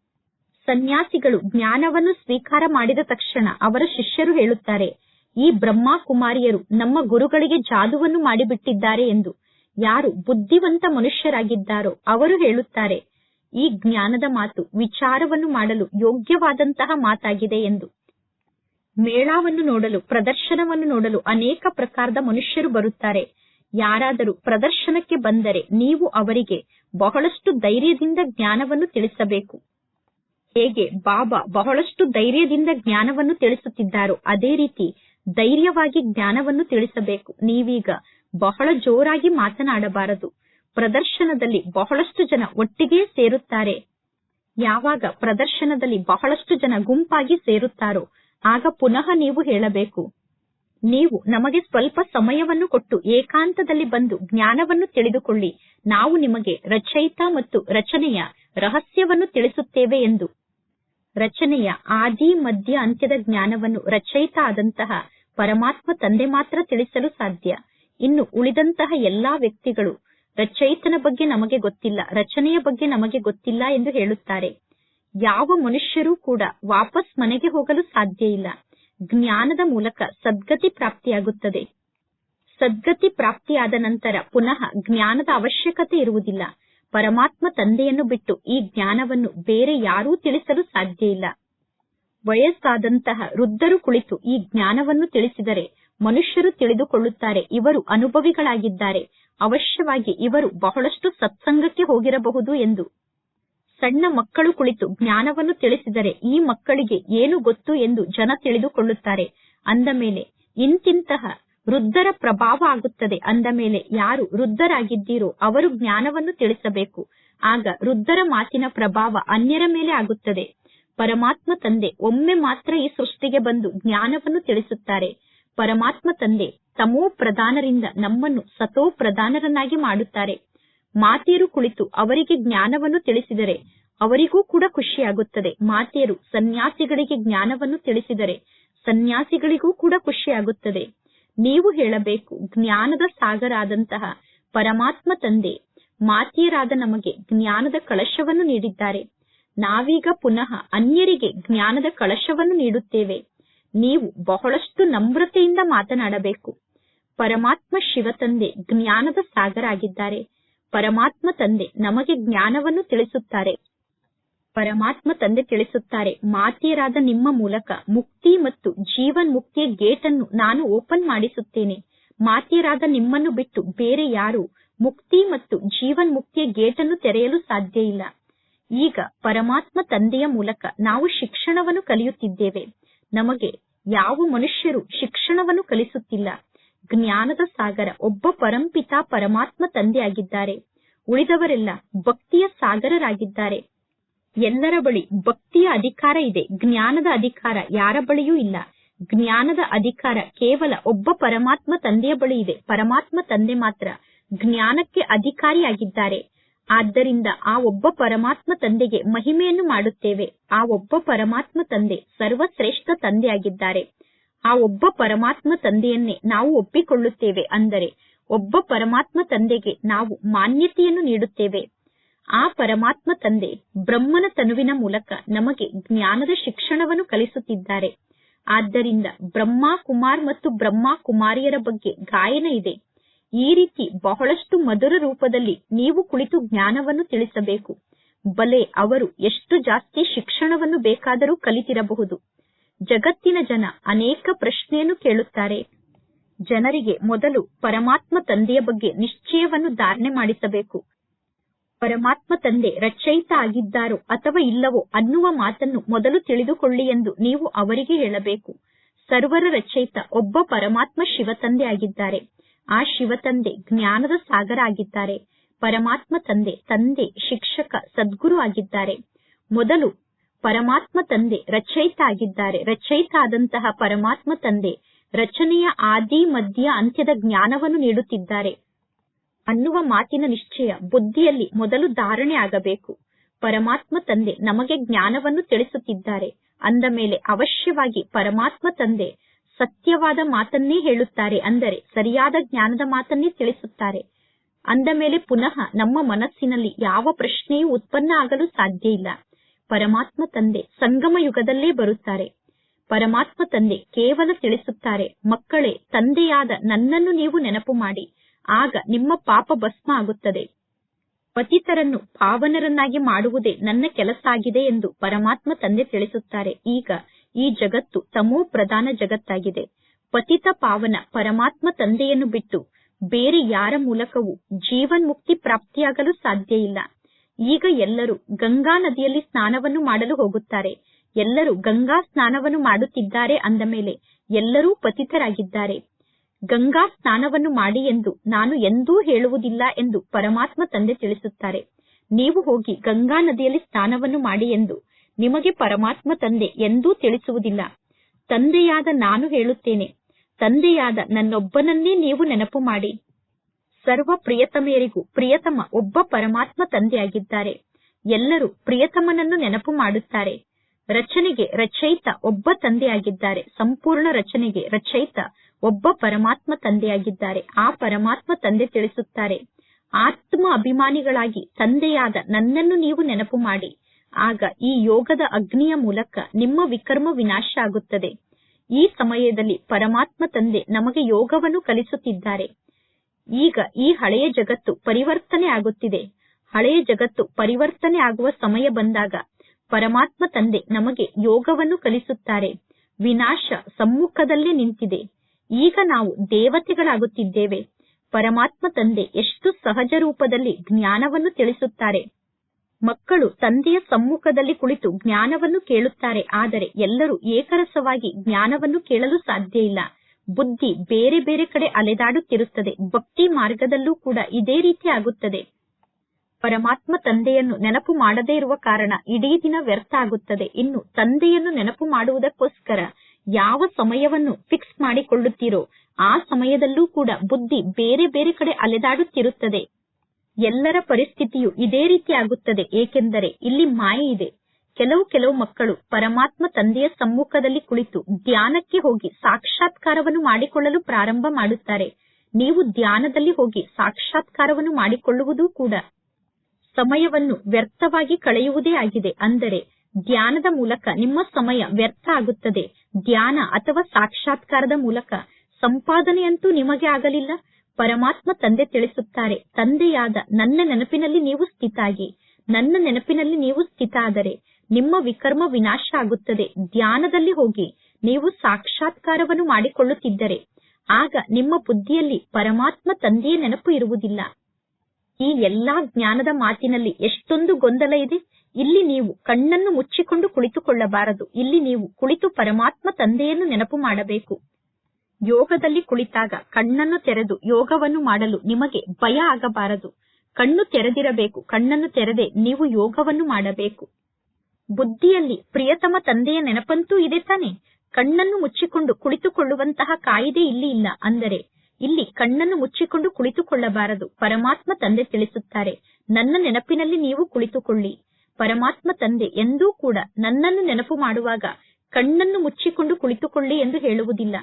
ಸನ್ಯಾಸಿಗಳು ಜ್ಞಾನವನ್ನು ಸ್ವೀಕಾರ ಮಾಡಿದ ತಕ್ಷಣ ಅವರ ಶಿಷ್ಯರು ಹೇಳುತ್ತಾರೆ, ಈ ಬ್ರಹ್ಮ ಕುಮಾರಿಯರು ನಮ್ಮ ಗುರುಗಳಿಗೆ ಜಾದುವನ್ನು ಮಾಡಿಬಿಟ್ಟಿದ್ದಾರೆ ಎಂದು. ಯಾರು ಬುದ್ಧಿವಂತ ಮನುಷ್ಯರಾಗಿದ್ದಾರೋ ಅವರು ಹೇಳುತ್ತಾರೆ, ಈ ಜ್ಞಾನದ ಮಾತು ವಿಚಾರವನ್ನು ಮಾಡಲು ಯೋಗ್ಯವಾದಂತಹ ಮಾತಾಗಿದೆ ಎಂದು. ಮೇಳವನ್ನು ನೋಡಲು, ಪ್ರದರ್ಶನವನ್ನು ನೋಡಲು ಅನೇಕ ಪ್ರಕಾರದ ಮನುಷ್ಯರು ಬರುತ್ತಾರೆ. ಯಾರಾದರೂ ಪ್ರದರ್ಶನಕ್ಕೆ ಬಂದರೆ ನೀವು ಅವರಿಗೆ ಬಹಳಷ್ಟು ಧೈರ್ಯದಿಂದ ಜ್ಞಾನವನ್ನು ತಿಳಿಸಬೇಕು. ಹೇಗೆ ಬಾಬಾ ಬಹಳಷ್ಟು ಧೈರ್ಯದಿಂದ ಜ್ಞಾನವನ್ನು ತಿಳಿಸುತ್ತಿದ್ದಾರೋ ಅದೇ ರೀತಿ ಧೈರ್ಯವಾಗಿ ಜ್ಞಾನವನ್ನು ತಿಳಿಸಬೇಕು. ನೀವೀಗ ಬಹಳ ಜೋರಾಗಿ ಮಾತನಾಡಬಾರದು. ಪ್ರದರ್ಶನದಲ್ಲಿ ಬಹಳಷ್ಟು ಜನ ಒಟ್ಟಿಗೆ ಸೇರುತ್ತಾರೆ. ಯಾವಾಗ ಪ್ರದರ್ಶನದಲ್ಲಿ ಬಹಳಷ್ಟು ಜನ ಗುಂಪಾಗಿ ಸೇರುತ್ತಾರೋ ಆಗ ಪುನಃ ನೀವು ಹೇಳಬೇಕು. ನೀವು ನಮಗೆ ಸ್ವಲ್ಪ ಸಮಯವನ್ನು ಕೊಟ್ಟು ಏಕಾಂತದಲ್ಲಿ ಬಂದು ಜ್ಞಾನವನ್ನು ತಿಳಿದುಕೊಳ್ಳಿ. ನಾವು ನಿಮಗೆ ರಚಯಿತ ಮತ್ತು ರಚನೆಯ ರಹಸ್ಯವನ್ನು ತಿಳಿಸುತ್ತೇವೆ ಎಂದು ರಚನೆಯ ಆದಿ, ಮಧ್ಯ, ಅಂತ್ಯದ ಜ್ಞಾನವನ್ನು ರಚಯಿತ ಆದಂತಹ ಪರಮಾತ್ಮ ತಂದೆ ಮಾತ್ರ ತಿಳಿಸಲು ಸಾಧ್ಯ. ಇನ್ನು ಉಳಿದಂತಹ ಎಲ್ಲಾ ವ್ಯಕ್ತಿಗಳು ರಚಯಿತನ ಬಗ್ಗೆ ನಮಗೆ ಗೊತ್ತಿಲ್ಲ, ರಚನೆಯ ಬಗ್ಗೆ ನಮಗೆ ಗೊತ್ತಿಲ್ಲ ಎಂದು ಹೇಳುತ್ತಾರೆ. ಯಾವ ಮನುಷ್ಯರೂ ಕೂಡ ವಾಪಸ್ ಮನೆಗೆ ಹೋಗಲು ಸಾಧ್ಯ ಇಲ್ಲ. ಜ್ಞಾನದ ಮೂಲಕ ಸದ್ಗತಿ ಪ್ರಾಪ್ತಿಯಾಗುತ್ತದೆ. ಸದ್ಗತಿ ಪ್ರಾಪ್ತಿಯಾದ ನಂತರ ಪುನಃ ಜ್ಞಾನದ ಅವಶ್ಯಕತೆ ಇರುವುದಿಲ್ಲ. ಪರಮಾತ್ಮ ತಂದೆಯನ್ನು ಬಿಟ್ಟು ಈ ಜ್ಞಾನವನ್ನು ಬೇರೆ ಯಾರೂ ತಿಳಿಸಲು ಸಾಧ್ಯ ಇಲ್ಲ. ವಯಸ್ಸಾದಂತಹ ವೃದ್ಧರು ಕುಳಿತು ಈ ಜ್ಞಾನವನ್ನು ತಿಳಿಸಿದರೆ ಮನುಷ್ಯರು ತಿಳಿದುಕೊಳ್ಳುತ್ತಾರೆ, ಇವರು ಅನುಭವಿಗಳಾಗಿದ್ದಾರೆ, ಅವಶ್ಯವಾಗಿ ಇವರು ಬಹಳಷ್ಟು ಸತ್ಸಂಗಕ್ಕೆ ಹೋಗಿರಬಹುದು ಎಂದು. ಸಣ್ಣ ಮಕ್ಕಳು ಕುಳಿತು ಜ್ಞಾನವನ್ನು ತಿಳಿಸಿದರೆ ಈ ಮಕ್ಕಳಿಗೆ ಏನು ಗೊತ್ತು ಎಂದು ಜನ ತಿಳಿದುಕೊಳ್ಳುತ್ತಾರೆ. ಅಂದ ಮೇಲೆ ಇಂತಿಂತಹ ವೃದ್ಧರ ಪ್ರಭಾವ ಆಗುತ್ತದೆ. ಅಂದ ಮೇಲೆ ಯಾರು ವೃದ್ಧರಾಗಿದ್ದೀರೋ ಅವರು ಜ್ಞಾನವನ್ನು ತಿಳಿಸಬೇಕು. ಆಗ ವೃದ್ಧರ ಮಾತಿನ ಪ್ರಭಾವ ಅನ್ಯರ ಮೇಲೆ ಆಗುತ್ತದೆ. ಪರಮಾತ್ಮ ತಂದೆ ಒಮ್ಮೆ ಮಾತ್ರ ಈ ಸೃಷ್ಟಿಗೆ ಬಂದು ಜ್ಞಾನವನ್ನು ತಿಳಿಸುತ್ತಾರೆ. ಪರಮಾತ್ಮ ತಂದೆ ತಮೋ ಪ್ರಧಾನರಿಂದ ನಮ್ಮನ್ನು ಸತೋ ಪ್ರಧಾನರನ್ನಾಗಿ ಮಾಡುತ್ತಾರೆ. ಮಾತೆಯರು ಕುಳಿತು ಅವರಿಗೆ ಜ್ಞಾನವನ್ನು ತಿಳಿಸಿದರೆ ಅವರಿಗೂ ಕೂಡ ಖುಷಿಯಾಗುತ್ತದೆ. ಮಾತೆಯರು ಸನ್ಯಾಸಿಗಳಿಗೆ ಜ್ಞಾನವನ್ನು ತಿಳಿಸಿದರೆ ಸನ್ಯಾಸಿಗಳಿಗೂ ಕೂಡ ಖುಷಿಯಾಗುತ್ತದೆ. ನೀವು ಹೇಳಬೇಕು, ಜ್ಞಾನದ ಸಾಗರ ಆದಂತಹ ಪರಮಾತ್ಮ ತಂದೆ, ಮಾತಿಯರಾದ ನಮಗೆ ಜ್ಞಾನದ ಕಳಶವನ್ನು ನೀಡಿದ್ದಾರೆ. ನಾವೀಗ ಪುನಃ ಅನ್ಯರಿಗೆ ಜ್ಞಾನದ ಕಳಶವನ್ನು ನೀಡುತ್ತೇವೆ. ನೀವು ಬಹಳಷ್ಟು ನಮ್ರತೆಯಿಂದ ಮಾತನಾಡಬೇಕು. ಪರಮಾತ್ಮ ಶಿವ ತಂದೆ ಜ್ಞಾನದ ಸಾಗರ ಆಗಿದ್ದಾರೆ ಪರಮಾತ್ಮ ತಂದೆ ನಮಗೆ ಜ್ಞಾನವನ್ನು ತಿಳಿಸುತ್ತಾರೆ. ಪರಮಾತ್ಮ ತಂದೆ ತಿಳಿಸುತ್ತಾರೆ, ಮಾತೆಯರಾದ ನಿಮ್ಮ ಮೂಲಕ ಮುಕ್ತಿ ಮತ್ತು ಜೀವನ್ ಮುಕ್ತಿಯ ಗೇಟ್ ಅನ್ನು ನಾನು ಓಪನ್ ಮಾಡಿಸುತ್ತೇನೆ. ಮಾತೆಯರಾದ ನಿಮ್ಮನ್ನು ಬಿಟ್ಟು ಬೇರೆ ಯಾರು ಮುಕ್ತಿ ಮತ್ತು ಜೀವನ್ ಮುಕ್ತಿಯ ಗೇಟ್ ಅನ್ನು ತೆರೆಯಲು ಸಾಧ್ಯ ಇಲ್ಲ. ಈಗ ಪರಮಾತ್ಮ ತಂದೆಯ ಮೂಲಕ ನಾವು ಶಿಕ್ಷಣವನ್ನು ಕಲಿಯುತ್ತಿದ್ದೇವೆ. ನಮಗೆ ಯಾವ ಮನುಷ್ಯರು ಶಿಕ್ಷಣವನ್ನು ಕಲಿಸುತ್ತಿಲ್ಲ. ಜ್ಞಾನದ ಸಾಗರ ಒಬ್ಬ ಪರಂಪಿತಾ ಪರಮಾತ್ಮ ತಂದೆಯಾಗಿದ್ದಾರೆ. ಉಳಿದವರೆಲ್ಲ ಭಕ್ತಿಯ ಸಾಗರರಾಗಿದ್ದಾರೆ. ಎಲ್ಲರ ಬಳಿ ಭಕ್ತಿಯ ಅಧಿಕಾರ ಇದೆ, ಜ್ಞಾನದ ಅಧಿಕಾರ ಯಾರ ಬಳಿಯೂ ಇಲ್ಲ. ಜ್ಞಾನದ ಅಧಿಕಾರ ಕೇವಲ ಒಬ್ಬ ಪರಮಾತ್ಮ ತಂದೆಯ ಬಳಿ ಇದೆ. ಪರಮಾತ್ಮ ತಂದೆ ಮಾತ್ರ ಜ್ಞಾನಕ್ಕೆ ಅಧಿಕಾರಿಯಾಗಿದ್ದಾರೆ. ಆದ್ದರಿಂದ ಆ ಒಬ್ಬ ಪರಮಾತ್ಮ ತಂದೆಗೆ ಮಹಿಮೆಯನ್ನು ಮಾಡುತ್ತೇವೆ. ಆ ಒಬ್ಬ ಪರಮಾತ್ಮ ತಂದೆ ಸರ್ವಶ್ರೇಷ್ಠ ತಂದೆಯಾಗಿದ್ದಾರೆ. ಆ ಒಬ್ಬ ಪರಮಾತ್ಮ ತಂದೆಯನ್ನೇ ನಾವು ಒಪ್ಪಿಕೊಳ್ಳುತ್ತೇವೆ ಅಂದರೆ, ಒಬ್ಬ ಪರಮಾತ್ಮ ತಂದೆಗೆ ನಾವು ಮಾನ್ಯತೆಯನ್ನು ನೀಡುತ್ತೇವೆ. ಆ ಪರಮಾತ್ಮ ತಂದೆ ಬ್ರಹ್ಮನ ತನುವಿನ ಮೂಲಕ ನಮಗೆ ಜ್ಞಾನದ ಶಿಕ್ಷಣವನ್ನು ಕಲಿಸುತ್ತಿದ್ದಾರೆ. ಆದ್ದರಿಂದ ಬ್ರಹ್ಮ ಕುಮಾರ್ ಮತ್ತು ಬ್ರಹ್ಮ ಕುಮಾರಿಯರ ಬಗ್ಗೆ ಗಾಯನ ಇದೆ. ಈ ರೀತಿ ಬಹಳಷ್ಟು ಮಧುರ ರೂಪದಲ್ಲಿ ನೀವು ಕುಳಿತು ಜ್ಞಾನವನ್ನು ತಿಳಿಸಬೇಕು. ಬಲೆ ಅವರು ಎಷ್ಟು ಜಾಸ್ತಿ ಶಿಕ್ಷಣವನ್ನು ಬೇಕಾದರೂ ಕಲಿತಿರಬಹುದು. ಜಗತ್ತಿನ ಜನ ಅನೇಕ ಪ್ರಶ್ನೆಯನ್ನು ಕೇಳುತ್ತಾರೆ. ಜನರಿಗೆ ಮೊದಲು ಪರಮಾತ್ಮ ತಂದೆಯ ಬಗ್ಗೆ ನಿಶ್ಚಯವನ್ನು ಧಾರಣೆ ಮಾಡಿಸಬೇಕು. ಪರಮಾತ್ಮ ತಂದೆ ರಚಯಿತ ಆಗಿದ್ದಾರೋ ಅಥವಾ ಇಲ್ಲವೋ ಅನ್ನುವ ಮಾತನ್ನು ಮೊದಲು ತಿಳಿದುಕೊಳ್ಳಿ ಎಂದು ನೀವು ಅವರಿಗೆ ಹೇಳಬೇಕು. ಸರ್ವರ ರಚಯಿತ ಒಬ್ಬ ಪರಮಾತ್ಮ ಶಿವತಂದೆ ಆಗಿದ್ದಾರೆ. ಆ ಶಿವತಂದೆ ಜ್ಞಾನದ ಸಾಗರ ಆಗಿದ್ದಾರೆ. ಪರಮಾತ್ಮ ತಂದೆ ತಂದೆ ಶಿಕ್ಷಕ ಸದ್ಗುರು ಆಗಿದ್ದಾರೆ. ಮೊದಲು ಪರಮಾತ್ಮ ತಂದೆ ರಚಯಿತ ಆಗಿದ್ದಾರೆ. ರಚಯಿತ ಆದಂತಹ ಪರಮಾತ್ಮ ತಂದೆ ರಚನೆಯ ಆದಿ, ಮಧ್ಯ, ಅಂತ್ಯದ ಜ್ಞಾನವನ್ನು ನೀಡುತ್ತಿದ್ದಾರೆ. ಅನ್ನುವ ಮಾತಿನ ನಿಶ್ಚಯ ಬುದ್ಧಿಯಲ್ಲಿ ಮೊದಲು ಧಾರಣೆ ಆಗಬೇಕು. ಪರಮಾತ್ಮ ತಂದೆ ನಮಗೆ ಜ್ಞಾನವನ್ನು ತಿಳಿಸುತ್ತಿದ್ದಾರೆ. ಅಂದ ಮೇಲೆ ಅವಶ್ಯವಾಗಿ ಪರಮಾತ್ಮ ತಂದೆ ಸತ್ಯವಾದ ಮಾತನ್ನೇ ಹೇಳುತ್ತಾರೆ ಅಂದರೆ ಸರಿಯಾದ ಜ್ಞಾನದ ಮಾತನ್ನೇ ತಿಳಿಸುತ್ತಾರೆ. ಅಂದ ಮೇಲೆ ಪುನಃ ನಮ್ಮ ಮನಸ್ಸಿನಲ್ಲಿ ಯಾವ ಪ್ರಶ್ನೆಯೂ ಉತ್ಪನ್ನ ಆಗಲು ಸಾಧ್ಯ ಇಲ್ಲ. ಪರಮಾತ್ಮ ತಂದೆ ಸಂಗಮ ಯುಗದಲ್ಲೇ ಬರುತ್ತಾರೆ. ಪರಮಾತ್ಮ ತಂದೆ ಕೇವಲ ತಿಳಿಸುತ್ತಾರೆ, ಮಕ್ಕಳೇ ತಂದೆಯಾದ ನನ್ನನ್ನು ನೀವು ನೆನಪು ಮಾಡಿ. ಆಗ ನಿಮ್ಮ ಪಾಪ ಭಸ್ಮ ಆಗುತ್ತದೆ. ಪತಿತರನ್ನು ಪಾವನರನ್ನಾಗಿ ಮಾಡುವುದೇ ನನ್ನ ಕೆಲಸ ಆಗಿದೆ ಎಂದು ಪರಮಾತ್ಮ ತಂದೆ ತಿಳಿಸುತ್ತಾರೆ. ಈಗ ಈ ಜಗತ್ತು ತಮೋ ಪ್ರಧಾನ ಜಗತ್ತಾಗಿದೆ. ಪತಿತ ಪಾವನ ಪರಮಾತ್ಮ ತಂದೆಯನ್ನು ಬಿಟ್ಟು ಬೇರೆ ಯಾರ ಮೂಲಕವೂ ಜೀವನ್ ಮುಕ್ತಿ ಪ್ರಾಪ್ತಿಯಾಗಲು ಸಾಧ್ಯ ಇಲ್ಲ. ಈಗ ಎಲ್ಲರೂ ಗಂಗಾ ನದಿಯಲ್ಲಿ ಸ್ನಾನವನ್ನು ಮಾಡಲು ಹೋಗುತ್ತಾರೆ. ಎಲ್ಲರೂ ಗಂಗಾ ಸ್ನಾನವನ್ನು ಮಾಡುತ್ತಿದ್ದಾರೆ ಅಂದ ಮೇಲೆ ಎಲ್ಲರೂ ಪತಿತರಾಗಿದ್ದಾರೆ. ಗಂಗಾ ಸ್ನಾನವನ್ನು ಮಾಡಿ ಎಂದು ನಾನು ಎಂದೂ ಹೇಳುವುದಿಲ್ಲ ಎಂದು ಪರಮಾತ್ಮ ತಂದೆ ತಿಳಿಸುತ್ತಾರೆ. ನೀವು ಹೋಗಿ ಗಂಗಾ ನದಿಯಲ್ಲಿ ಸ್ನಾನವನ್ನು ಮಾಡಿ ಎಂದು ನಿಮಗೆ ಪರಮಾತ್ಮ ತಂದೆ ಎಂದೂ ತಿಳಿಸುವುದಿಲ್ಲ. ತಂದೆಯಾದ ನಾನು ಹೇಳುತ್ತೇನೆ, ತಂದೆಯಾದ ನನ್ನೊಬ್ಬನನ್ನೇ ನೀವು ನೆನಪು ಮಾಡಿ. ಸರ್ವ ಪ್ರಿಯತಮೆಯರಿಗೂ ಪ್ರಿಯತಮ ಒಬ್ಬ ಪರಮಾತ್ಮ ತಂದೆಯಾಗಿದ್ದಾರೆ. ಎಲ್ಲರೂ ಪ್ರಿಯತಮನನ್ನು ನೆನಪು ಮಾಡುತ್ತಾರೆ. ರಚನೆಗೆ ರಚಯಿತ ಒಬ್ಬ ತಂದೆಯಾಗಿದ್ದಾರೆ. ಸಂಪೂರ್ಣ ರಚನೆಗೆ ರಚಯಿತ ಒಬ್ಬ ಪರಮಾತ್ಮ ತಂದೆಯಾಗಿದ್ದಾರೆ. ಆ ಪರಮಾತ್ಮ ತಂದೆ ತಿಳಿಸುತ್ತಾರೆ. ಆತ್ಮ ಅಭಿಮಾನಿಗಳಾಗಿ ತಂದೆಯಾದ ನನ್ನನ್ನು ನೀವು ನೆನಪು ಮಾಡಿ. ಆಗ ಈ ಯೋಗದ ಅಗ್ನಿಯ ಮೂಲಕ ನಿಮ್ಮ ವಿಕರ್ಮ ವಿನಾಶ ಆಗುತ್ತದೆ. ಈ ಸಮಯದಲ್ಲಿ ಪರಮಾತ್ಮ ತಂದೆ ನಮಗೆ ಯೋಗವನ್ನು ಕಲಿಸುತ್ತಿದ್ದಾರೆ. ಈಗ ಈ ಹಳೆಯ ಜಗತ್ತು ಪರಿವರ್ತನೆ ಆಗುತ್ತಿದೆ. ಹಳೆಯ ಜಗತ್ತು ಪರಿವರ್ತನೆ ಆಗುವ ಸಮಯ ಬಂದಾಗ ಪರಮಾತ್ಮ ತಂದೆ ನಮಗೆ ಯೋಗವನ್ನು ಕಲಿಸುತ್ತಾರೆ. ವಿನಾಶ ಸಮ್ಮುಖದಲ್ಲೇ ನಿಂತಿದೆ. ಈಗ ನಾವು ದೇವತೆಗಳಾಗುತ್ತಿದ್ದೇವೆ. ಪರಮಾತ್ಮ ತಂದೆ ಎಷ್ಟು ಸಹಜ ರೂಪದಲ್ಲಿ ಜ್ಞಾನವನ್ನು ತಿಳಿಸುತ್ತಾರೆ. ಮಕ್ಕಳು ತಂದೆಯ ಸಮ್ಮುಖದಲ್ಲಿ ಕುಳಿತು ಜ್ಞಾನವನ್ನು ಕೇಳುತ್ತಾರೆ. ಆದರೆ ಎಲ್ಲರೂ ಏಕರಸವಾಗಿ ಜ್ಞಾನವನ್ನು ಕೇಳಲು ಸಾಧ್ಯ ಇಲ್ಲ. ಬುದ್ಧಿ ಬೇರೆ ಬೇರೆ ಕಡೆ ಅಲೆದಾಡುತ್ತಿರುತ್ತದೆ. ಭಕ್ತಿ ಮಾರ್ಗದಲ್ಲೂ ಕೂಡ ಇದೇ ರೀತಿ ಆಗುತ್ತದೆ. ಪರಮಾತ್ಮ ತಂದೆಯನ್ನು ನೆನಪು ಮಾಡದೇ ಇರುವ ಕಾರಣ ಇಡೀ ದಿನ ವ್ಯರ್ಥ ಆಗುತ್ತದೆ. ಇನ್ನು ತಂದೆಯನ್ನು ನೆನಪು ಮಾಡುವುದಕ್ಕೋಸ್ಕರ ಯಾವ ಸಮಯವನ್ನು ಫಿಕ್ಸ್ ಮಾಡಿಕೊಳ್ಳುತ್ತೀರೋ ಆ ಸಮಯದಲ್ಲೂ ಕೂಡ ಬುದ್ಧಿ ಬೇರೆ ಬೇರೆ ಕಡೆ ಅಲೆದಾಡುತ್ತಿರುತ್ತದೆ. ಎಲ್ಲರ ಪರಿಸ್ಥಿತಿಯು ಇದೇ ರೀತಿ ಆಗುತ್ತದೆ ಏಕೆಂದರೆ ಇಲ್ಲಿ ಮಾಯೆ ಇದೆ. ಕೆಲವು ಕೆಲವು ಮಕ್ಕಳು ಪರಮಾತ್ಮ ತಂದೆಯ ಸಮ್ಮುಖದಲ್ಲಿ ಕುಳಿತು ಧ್ಯಾನಕ್ಕೆ ಹೋಗಿ ಸಾಕ್ಷಾತ್ಕಾರವನ್ನು ಮಾಡಿಕೊಳ್ಳಲು ಪ್ರಾರಂಭ ಮಾಡುತ್ತಾರೆ. ನೀವು ಧ್ಯಾನದಲ್ಲಿ ಹೋಗಿ ಸಾಕ್ಷಾತ್ಕಾರವನ್ನು ಮಾಡಿಕೊಳ್ಳುವುದೂ ಕೂಡ ಸಮಯವನ್ನು ವ್ಯರ್ಥವಾಗಿ ಕಳೆಯುವುದೇ ಆಗಿದೆ. ಅಂದರೆ ಧ್ಯಾನದ ಮೂಲಕ ನಿಮ್ಮ ಸಮಯ ವ್ಯರ್ಥ ಆಗುತ್ತದೆ. ಧ್ಯಾನ ಅಥವಾ ಸಾಕ್ಷಾತ್ಕಾರದ ಮೂಲಕ ಸಂಪಾದನೆಯಂತೂ ನಿಮಗೆ ಆಗಲಿಲ್ಲ. ಪರಮಾತ್ಮ ತಂದೆ ತಿಳಿಸುತ್ತಾರೆ, ತಂದೆಯಾದ ನನ್ನ ನೆನಪಿನಲ್ಲಿ ನೀವು ಸ್ಥಿತಾಗಿ, ನನ್ನ ನೆನಪಿನಲ್ಲಿ ನೀವು ಸ್ಥಿತ ಆದರೆ ನಿಮ್ಮ ವಿಕರ್ಮ ವಿನಾಶ ಆಗುತ್ತದೆ. ಧ್ಯಾನದಲ್ಲಿ ಹೋಗಿ ನೀವು ಸಾಕ್ಷಾತ್ಕಾರವನ್ನು ಮಾಡಿಕೊಳ್ಳುತ್ತಿದ್ದರೆ, ಆಗ ನಿಮ್ಮ ಬುದ್ಧಿಯಲ್ಲಿ ಪರಮಾತ್ಮ ತಂದೆಯ ನೆನಪು ಇರುವುದಿಲ್ಲ. ಈ ಎಲ್ಲಾ ಜ್ಞಾನದ ಮಾತಿನಲ್ಲಿ ಎಷ್ಟೊಂದು ಗೊಂದಲ ಇದೆ. ಇಲ್ಲಿ ನೀವು ಕಣ್ಣನ್ನು ಮುಚ್ಚಿಕೊಂಡು ಕುಳಿತುಕೊಳ್ಳಬಾರದು. ಇಲ್ಲಿ ನೀವು ಕುಳಿತು ಪರಮಾತ್ಮ ತಂದೆಯನ್ನು ನೆನಪು ಮಾಡಬೇಕು. ಯೋಗದಲ್ಲಿ ಕುಳಿತಾಗ ಕಣ್ಣನ್ನು ತೆರೆದು ಯೋಗವನ್ನು ಮಾಡಲು ನಿಮಗೆ ಭಯ ಆಗಬಾರದು. ಕಣ್ಣು ತೆರೆದಿರಬೇಕು. ಕಣ್ಣನ್ನು ತೆರೆದೆ ನೀವು ಯೋಗವನ್ನು ಮಾಡಬೇಕು. ಬುದ್ಧಿಯಲ್ಲಿ ಪ್ರಿಯತಮ ತಂದೆಯ ನೆನಪಂತೂ ಇದೆ ತಾನೆ? ಕಣ್ಣನ್ನು ಮುಚ್ಚಿಕೊಂಡು ಕುಳಿತುಕೊಳ್ಳುವಂತಹ ಕಾಯಿದೆ ಇಲ್ಲಿ ಇಲ್ಲ ಅಂದರೆ, ಇಲ್ಲಿ ಕಣ್ಣನ್ನು ಮುಚ್ಚಿಕೊಂಡು ಕುಳಿತುಕೊಳ್ಳಬಾರದು. ಪರಮಾತ್ಮ ತಂದೆ ತಿಳಿಸುತ್ತಾರೆ, ನನ್ನ ನೆನಪಿನಲ್ಲಿ ನೀವು ಕುಳಿತುಕೊಳ್ಳಿ. ಪರಮಾತ್ಮ ತಂದೆ ಎಂದೂ ಕೂಡ ನನ್ನನ್ನು ನೆನಪು ಮಾಡುವಾಗ ಕಣ್ಣನ್ನು ಮುಚ್ಚಿಕೊಂಡು ಕುಳಿತುಕೊಳ್ಳಿ ಎಂದು ಹೇಳುವುದಿಲ್ಲ.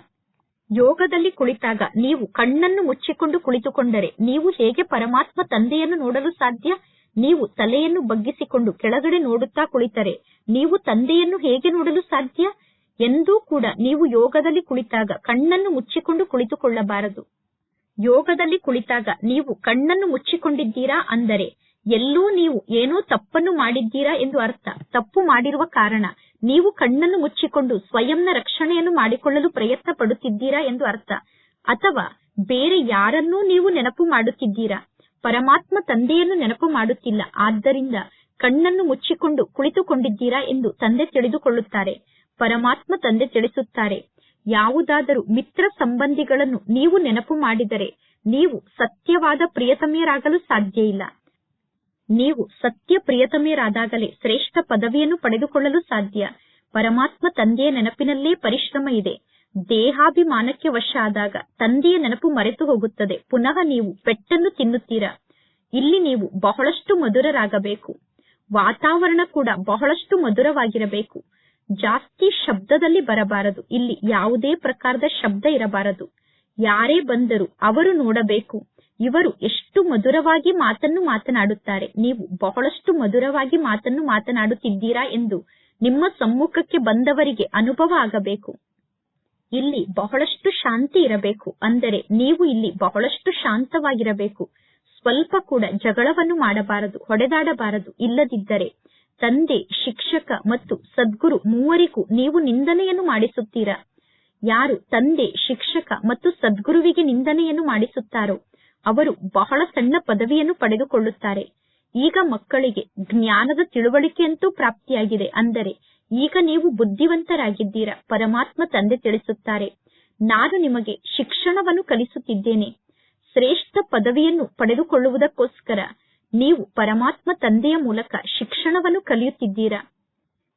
ಯೋಗದಲ್ಲಿ ಕುಳಿತಾಗ ನೀವು ಕಣ್ಣನ್ನು ಮುಚ್ಚಿಕೊಂಡು ಕುಳಿತುಕೊಂಡರೆ ನೀವು ಹೇಗೆ ಪರಮಾತ್ಮ ತಂದೆಯನ್ನು ನೋಡಲು ಸಾಧ್ಯ? ನೀವು ತಲೆಯನ್ನು ಬಗ್ಗಿಸಿಕೊಂಡು ಕೆಳಗಡೆ ನೋಡುತ್ತಾ ಕುಳಿತರೆ ನೀವು ತಂದೆಯನ್ನು ಹೇಗೆ ನೋಡಲು ಸಾಧ್ಯ? ಎಂದೂ ಕೂಡ ನೀವು ಯೋಗದಲ್ಲಿ ಕುಳಿತಾಗ ಕಣ್ಣನ್ನು ಮುಚ್ಚಿಕೊಂಡು ಕುಳಿತುಕೊಳ್ಳಬಾರದು. ಯೋಗದಲ್ಲಿ ಕುಳಿತಾಗ ನೀವು ಕಣ್ಣನ್ನು ಮುಚ್ಚಿಕೊಂಡಿದ್ದೀರಾ ಅಂದರೆ ಎಲ್ಲೋ ನೀವು ಏನೋ ತಪ್ಪನ್ನು ಮಾಡಿದ್ದೀರಾ ಎಂದು ಅರ್ಥ. ತಪ್ಪು ಮಾಡಿರುವ ಕಾರಣ. ನೀವು ಕಣ್ಣನ್ನು ಮುಚ್ಚಿಕೊಂಡು ಸ್ವಯಂನ ರಕ್ಷಣೆಯನ್ನು ಮಾಡಿಕೊಳ್ಳಲು ಪ್ರಯತ್ನ ಪಡುತ್ತಿದ್ದೀರಾ ಎಂದು ಅರ್ಥ. ಅಥವಾ ಬೇರೆ ಯಾರನ್ನೂ ನೀವು ನೆನಪು ಮಾಡುತ್ತಿದ್ದೀರಾ? ಪರಮಾತ್ಮ ತಂದೆಯನ್ನು ನೆನಪು ಮಾಡುತ್ತಿಲ್ಲ. ಆದ್ದರಿಂದ ಕಣ್ಣನ್ನು ಮುಚ್ಚಿಕೊಂಡು ಕುಳಿತುಕೊಂಡಿದ್ದೀರಾ ಎಂದು ತಂದೆ ತಿಳಿದುಕೊಳ್ಳುತ್ತಾರೆ. ಪರಮಾತ್ಮ ತಂದೆ ತಿಳಿಸುತ್ತಾರೆ. ಯಾವುದಾದರೂ ಮಿತ್ರ ಸಂಬಂಧಿಗಳನ್ನು ನೀವು ನೆನಪು ಮಾಡಿದರೆ, ನೀವು ಸತ್ಯವಾದ ಪ್ರಿಯತಮೆಯರಾಗಲು ಸಾಧ್ಯ ಇಲ್ಲ. ನೀವು ಸತ್ಯ ಪ್ರಿಯತಮೆಯರಾದಾಗಲೇ ಶ್ರೇಷ್ಠ ಪದವಿಯನ್ನು ಪಡೆದುಕೊಳ್ಳಲು ಸಾಧ್ಯ. ಪರಮಾತ್ಮ ತಂದೆಯ ನೆನಪಿನಲ್ಲೇ ಪರಿಶ್ರಮ ಇದೆ. ದೇಹಾಭಿಮಾನಕ್ಕೆ ವಶ ಆದಾಗ ತಂದೆಯ ನೆನಪು ಮರೆತು ಹೋಗುತ್ತದೆ. ಪುನಃ ನೀವು ಪೆಟ್ಟನ್ನು ತಿನ್ನುತ್ತೀರಾ? ಇಲ್ಲಿ ನೀವು ಬಹಳಷ್ಟು ಮಧುರರಾಗಬೇಕು. ವಾತಾವರಣ ಕೂಡ ಬಹಳಷ್ಟು ಮಧುರವಾಗಿರಬೇಕು. ಜಾಸ್ತಿ ಶಬ್ದದಲ್ಲಿ ಬರಬಾರದು. ಇಲ್ಲಿ ಯಾವುದೇ ಪ್ರಕಾರದ ಶಬ್ದ ಇರಬಾರದು. ಯಾರೇ ಬಂದರೂ ಅವರು ನೋಡಬೇಕು. ಇವರು ಎಷ್ಟು ಮಧುರವಾಗಿ ಮಾತನ್ನು ಮಾತನಾಡುತ್ತಾರೆ. ನೀವು ಬಹಳಷ್ಟು ಮಧುರವಾಗಿ ಮಾತನ್ನು ಮಾತನಾಡುತ್ತಿದ್ದೀರಾ ಎಂದು ನಿಮ್ಮ ಸಮ್ಮುಖಕ್ಕೆ ಬಂದವರಿಗೆ ಅನುಭವ ಆಗಬೇಕು. ಇಲ್ಲಿ ಬಹಳಷ್ಟು ಶಾಂತಿ ಇರಬೇಕು. ಅಂದರೆ ನೀವು ಇಲ್ಲಿ ಬಹಳಷ್ಟು ಶಾಂತವಾಗಿರಬೇಕು. ಸ್ವಲ್ಪ ಕೂಡ ಜಗಳವನ್ನು ಮಾಡಬಾರದು, ಹೊಡೆದಾಡಬಾರದು ಇಲ್ಲದಿದ್ದರೆ ತಂದೆ, ಶಿಕ್ಷಕ ಮತ್ತು ಸದ್ಗುರು ಮೂವರಿಗೂ ನೀವು ನಿಂದನೆಯನ್ನು ಮಾಡಿಸುತ್ತೀರಾ? ಯಾರು ತಂದೆ, ಶಿಕ್ಷಕ ಮತ್ತು ಸದ್ಗುರುವಿಗೆ ನಿಂದನೆಯನ್ನು ಮಾಡಿಸುತ್ತಾರೋ? ಅವರು ಬಹಳ ಸಣ್ಣ ಪದವಿಯನ್ನು ಪಡೆದುಕೊಳ್ಳುತ್ತಾರೆ. ಈಗ ಮಕ್ಕಳಿಗೆ ಜ್ಞಾನದ ತಿಳುವಳಿಕೆಯಂತೂ ಪ್ರಾಪ್ತಿಯಾಗಿದೆ ಅಂದರೆ ಈಗ ನೀವು ಬುದ್ಧಿವಂತರಾಗಿದ್ದೀರಾ, ಪರಮಾತ್ಮ ತಂದೆ ತಿಳಿಸುತ್ತಾರೆ. ನಾನು ನಿಮಗೆ ಶಿಕ್ಷಣವನ್ನು ಕಲಿಸುತ್ತಿದ್ದೇನೆ. ಶ್ರೇಷ್ಠ ಪದವಿಯನ್ನು ಪಡೆದುಕೊಳ್ಳುವುದಕ್ಕೋಸ್ಕರ ನೀವು ಪರಮಾತ್ಮ ತಂದೆಯ ಮೂಲಕ ಶಿಕ್ಷಣವನ್ನು ಕಲಿಯುತ್ತಿದ್ದೀರಾ?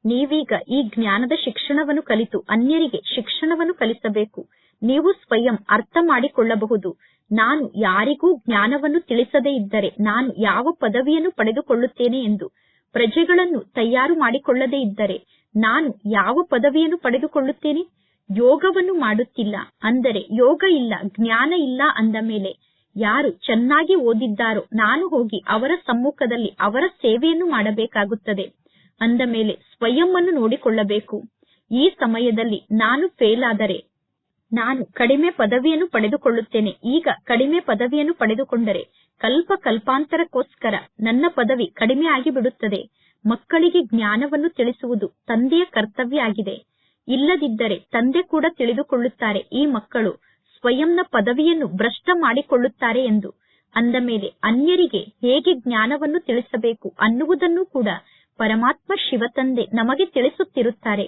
ನೀವೀಗ ಈ ಜ್ಞಾನದ ಶಿಕ್ಷಣವನ್ನು ಕಲಿತು ಅನ್ಯರಿಗೆ ಶಿಕ್ಷಣವನ್ನು ಕಲಿಸಬೇಕು. ನೀವು ಸ್ವಯಂ ಅರ್ಥ ಮಾಡಿಕೊಳ್ಳಬಹುದು. ನಾನು ಯಾರಿಗೂ ಜ್ಞಾನವನ್ನು ತಿಳಿಸದೇ ಇದ್ದರೆ ನಾನು ಯಾವ ಪದವಿಯನ್ನು ಪಡೆದುಕೊಳ್ಳುತ್ತೇನೆ ಎಂದು. ಪ್ರಜೆಗಳನ್ನು ತಯಾರು ಮಾಡಿಕೊಳ್ಳದೇ ಇದ್ದರೆ ನಾನು ಯಾವ ಪದವಿಯನ್ನು ಪಡೆದುಕೊಳ್ಳುತ್ತೇನೆ? ಯೋಗವನ್ನು ಮಾಡುತ್ತಿಲ್ಲ ಅಂದರೆ ಯೋಗ ಇಲ್ಲ, ಜ್ಞಾನ ಇಲ್ಲ ಅಂದ ಮೇಲೆ. ಯಾರು ಚೆನ್ನಾಗಿ ಓದಿದ್ದಾರೋ ನಾನು ಹೋಗಿ ಅವರ ಸಮ್ಮುಖದಲ್ಲಿ ಅವರ ಸೇವೆಯನ್ನು ಮಾಡಬೇಕಾಗುತ್ತದೆ. ಅಂದ ಮೇಲೆ ಸ್ವಯಂ ನೋಡಿಕೊಳ್ಳಬೇಕು. ಈ ಸಮಯದಲ್ಲಿ ನಾನು ಫೇಲ್ ಆದರೆ ನಾನು ಕಡಿಮೆ ಪದವಿಯನ್ನು ಪಡೆದುಕೊಳ್ಳುತ್ತೇನೆ. ಈಗ ಕಡಿಮೆ ಪದವಿಯನ್ನು ಪಡೆದುಕೊಂಡರೆ ಕಲ್ಪ ಕಲ್ಪಾಂತರಕ್ಕೋಸ್ಕರ ನನ್ನ ಪದವಿ ಕಡಿಮೆ ಆಗಿಬಿಡುತ್ತದೆ. ಮಕ್ಕಳಿಗೆ ಜ್ಞಾನವನ್ನು ತಿಳಿಸುವುದು ತಂದೆಯ ಕರ್ತವ್ಯ ಆಗಿದೆ. ಇಲ್ಲದಿದ್ದರೆ ತಂದೆ ಕೂಡ ತಿಳಿದುಕೊಳ್ಳುತ್ತಾರೆ, ಈ ಮಕ್ಕಳು ಸ್ವಯಂನ ಪದವಿಯನ್ನು ಭ್ರಷ್ಟ ಮಾಡಿಕೊಳ್ಳುತ್ತಾರೆ ಎಂದು. ಅಂದ ಮೇಲೆ, ಅನ್ಯರಿಗೆ ಹೇಗೆ ಜ್ಞಾನವನ್ನು ತಿಳಿಸಬೇಕು ಅನ್ನುವುದನ್ನು ಕೂಡ ಪರಮಾತ್ಮ ಶಿವತಂದೆ ನಮಗೆ ತಿಳಿಸುತ್ತಿರುತ್ತಾರೆ.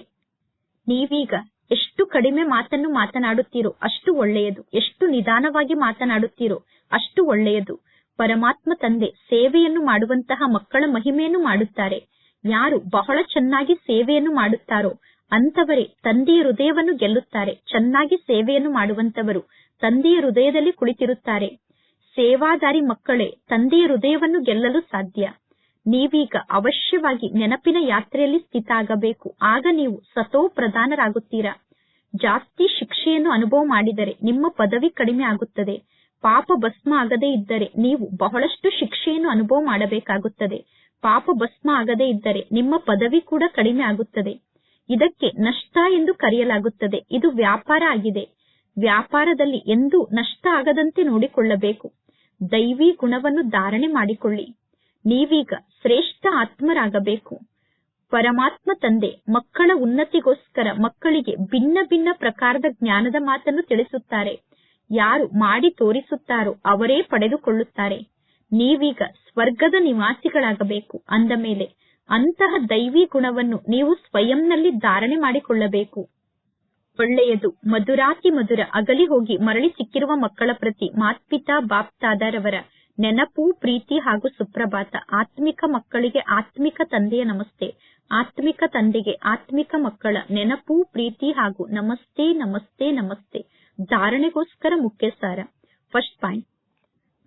ನೀವೀಗ ಎಷ್ಟು ಕಡಿಮೆ ಮಾತನ್ನು ಮಾತನಾಡುತ್ತೀರೋ ಅಷ್ಟು ಒಳ್ಳೆಯದು. ಎಷ್ಟು ನಿಧಾನವಾಗಿ ಮಾತನಾಡುತ್ತೀರೋ ಅಷ್ಟು ಒಳ್ಳೆಯದು. ಪರಮಾತ್ಮ ತಂದೆ ಸೇವೆಯನ್ನು ಮಾಡುವಂತಹ ಮಕ್ಕಳ ಮಹಿಮೆಯನ್ನು ಮಾಡುತ್ತಾರೆ. ಯಾರು ಬಹಳ ಚೆನ್ನಾಗಿ ಸೇವೆಯನ್ನು ಮಾಡುತ್ತಾರೋ ಅಂತವರೇ ತಂದೆಯ ಹೃದಯವನ್ನು ಗೆಲ್ಲುತ್ತಾರೆ. ಚೆನ್ನಾಗಿ ಸೇವೆಯನ್ನು ಮಾಡುವಂತವರು ತಂದೆಯ ಹೃದಯದಲ್ಲಿ ಕುಳಿತಿರುತ್ತಾರೆ. ಸೇವಾದಾರಿ ಮಕ್ಕಳೇ ತಂದೆಯ ಹೃದಯವನ್ನು ಗೆಲ್ಲಲು ಸಾಧ್ಯ. ನೀವೀಗ ಅವಶ್ಯವಾಗಿ ನೆನಪಿನ ಯಾತ್ರೆಯಲ್ಲಿ ಸ್ಥಿತ ಆಗಬೇಕು ಆಗ ನೀವು ಸತೋ ಪ್ರಧಾನರಾಗುತ್ತೀರಾ? ಜಾಸ್ತಿ ಶಿಕ್ಷೆಯನ್ನು ಅನುಭವ ಮಾಡಿದರೆ ನಿಮ್ಮ ಪದವಿ ಕಡಿಮೆ ಆಗುತ್ತದೆ. ಪಾಪ ಭಸ್ಮ ಆಗದೇ ಇದ್ದರೆ ನೀವು ಬಹಳಷ್ಟು ಶಿಕ್ಷೆಯನ್ನು ಅನುಭವ ಮಾಡಬೇಕಾಗುತ್ತದೆ. ಪಾಪ ಭಸ್ಮ ಆಗದೇ ಇದ್ದರೆ ನಿಮ್ಮ ಪದವಿ ಕೂಡ ಕಡಿಮೆ ಆಗುತ್ತದೆ. ಇದಕ್ಕೆ ನಷ್ಟ ಎಂದು ಕರೆಯಲಾಗುತ್ತದೆ. ಇದು ವ್ಯಾಪಾರ ಆಗಿದೆ. ವ್ಯಾಪಾರದಲ್ಲಿ ಎಂದೂ ನಷ್ಟ ಆಗದಂತೆ ನೋಡಿಕೊಳ್ಳಬೇಕು. ದೈವಿ ಗುಣವನ್ನು ಧಾರಣೆ ಮಾಡಿಕೊಳ್ಳಿ. ನೀವೀಗ ಶ್ರೇಷ್ಠ ಆತ್ಮರಾಗಬೇಕು. ಪರಮಾತ್ಮ ತಂದೆ, ಮಕ್ಕಳ ಉನ್ನತಿಗೋಸ್ಕರ ಮಕ್ಕಳಿಗೆ ಭಿನ್ನ ಭಿನ್ನ ಪ್ರಕಾರದ ಜ್ಞಾನದ ಮಾತನ್ನು ತಿಳಿಸುತ್ತಾರೆ. ಯಾರು ಮಾಡಿ ತೋರಿಸುತ್ತಾರೋ ಅವರೇ ಪಡೆದುಕೊಳ್ಳುತ್ತಾರೆ. ನೀವೀಗ ಸ್ವರ್ಗದ ನಿವಾಸಿಗಳಾಗಬೇಕು. ಅಂದ ಮೇಲೆ ಅಂತಹ ದೈವಿ ಗುಣವನ್ನು ನೀವು ಸ್ವಯಂನಲ್ಲಿ ಧಾರಣೆ ಮಾಡಿಕೊಳ್ಳಬೇಕು. ಒಳ್ಳೆಯದು, ಮಧುರಾತಿ ಮಧುರ ಅಗಲಿ ಹೋಗಿ ಮರಳಿ ಸಿಕ್ಕಿರುವ ಮಕ್ಕಳ ಪ್ರತಿ ಮಾತ್ಪಿತಾ ಬಾಪ್ತಾದರವರ ನೆನಪು, ಪ್ರೀತಿ ಹಾಗೂ ಸುಪ್ರಭಾತ. ಆತ್ಮಿಕ ಮಕ್ಕಳಿಗೆ ಆತ್ಮಿಕ ತಂದೆಯ ನಮಸ್ತೆ. ಆತ್ಮಿಕ ತಂದೆಗೆ ಆತ್ಮಿಕ ಮಕ್ಕಳ ನೆನಪು, ಪ್ರೀತಿ ಹಾಗೂ ನಮಸ್ತೆ ನಮಸ್ತೆ ನಮಸ್ತೆ. ಧಾರಣೆಗೋಸ್ಕರ ಮುಖ್ಯ ಸಾರ ಫಸ್ಟ್ ಪಾಯಿಂಟ್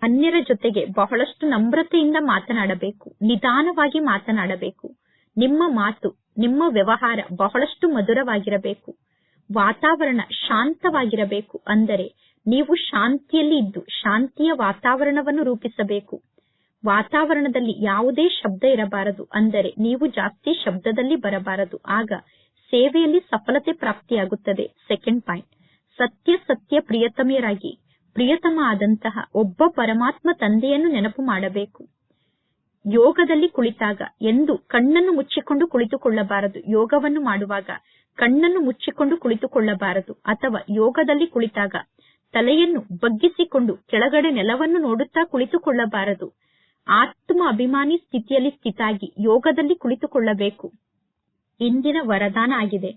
ಅನ್ಯರ ಜೊತೆಗೆ ಬಹಳಷ್ಟು ನಮ್ರತೆಯಿಂದ ಮಾತನಾಡಬೇಕು. ನಿಧಾನವಾಗಿ ಮಾತನಾಡಬೇಕು. ನಿಮ್ಮ ಮಾತು, ನಿಮ್ಮ ವ್ಯವಹಾರ ಬಹಳಷ್ಟು ಮಧುರವಾಗಿರಬೇಕು. ವಾತಾವರಣ ಶಾಂತವಾಗಿರಬೇಕು. ಅಂದರೆ ನೀವು ಶಾಂತಿಯಲ್ಲಿ ಇದ್ದು ಶಾಂತಿಯ ವಾತಾವರಣವನ್ನು ರೂಪಿಸಬೇಕು. ವಾತಾವರಣದಲ್ಲಿ ಯಾವುದೇ ಶಬ್ದ ಇರಬಾರದು. ಅಂದರೆ ನೀವು ಜಾಸ್ತಿ ಶಬ್ದದಲ್ಲಿ ಬರಬಾರದು. ಆಗ ಸೇವೆಯಲ್ಲಿ ಸಫಲತೆ ಪ್ರಾಪ್ತಿಯಾಗುತ್ತದೆ. ಸೆಕೆಂಡ್ ಪಾಯಿಂಟ್ ಸತ್ಯ ಸತ್ಯ ಪ್ರಿಯತಮೆಯರಾಗಿ, ಪ್ರಿಯತಮ ಆದಂತಹ ಒಬ್ಬ ಪರಮಾತ್ಮ ತಂದೆಯನ್ನು ನೆನಪು ಮಾಡಬೇಕು. ಯೋಗದಲ್ಲಿ ಕುಳಿತಾಗ ಎಂದು ಕಣ್ಣನ್ನು ಮುಚ್ಚಿಕೊಂಡು ಕುಳಿತುಕೊಳ್ಳಬಾರದು. ಯೋಗವನ್ನು ಮಾಡುವಾಗ ಕಣ್ಣನ್ನು ಮುಚ್ಚಿಕೊಂಡು ಕುಳಿತುಕೊಳ್ಳಬಾರದು. ಅಥವಾ ಯೋಗದಲ್ಲಿ ಕುಳಿತಾಗ ತಲೆಯನ್ನು ಬಗ್ಗಿಸಿಕೊಂಡು ಕೆಳಗಡೆ ನೆಲವನ್ನು ನೋಡುತ್ತಾ ಕುಳಿತುಕೊಳ್ಳಬಾರದು. ಆತ್ಮ ಅಭಿಮಾನಿ ಸ್ಥಿತಿಯಲ್ಲಿ ಸ್ಥಿತಾಗಿ ಯೋಗದಲ್ಲಿ ಕುಳಿತುಕೊಳ್ಳಬೇಕು. ಇಂದಿನ ವರದಾನ ಆಗಿದೆ.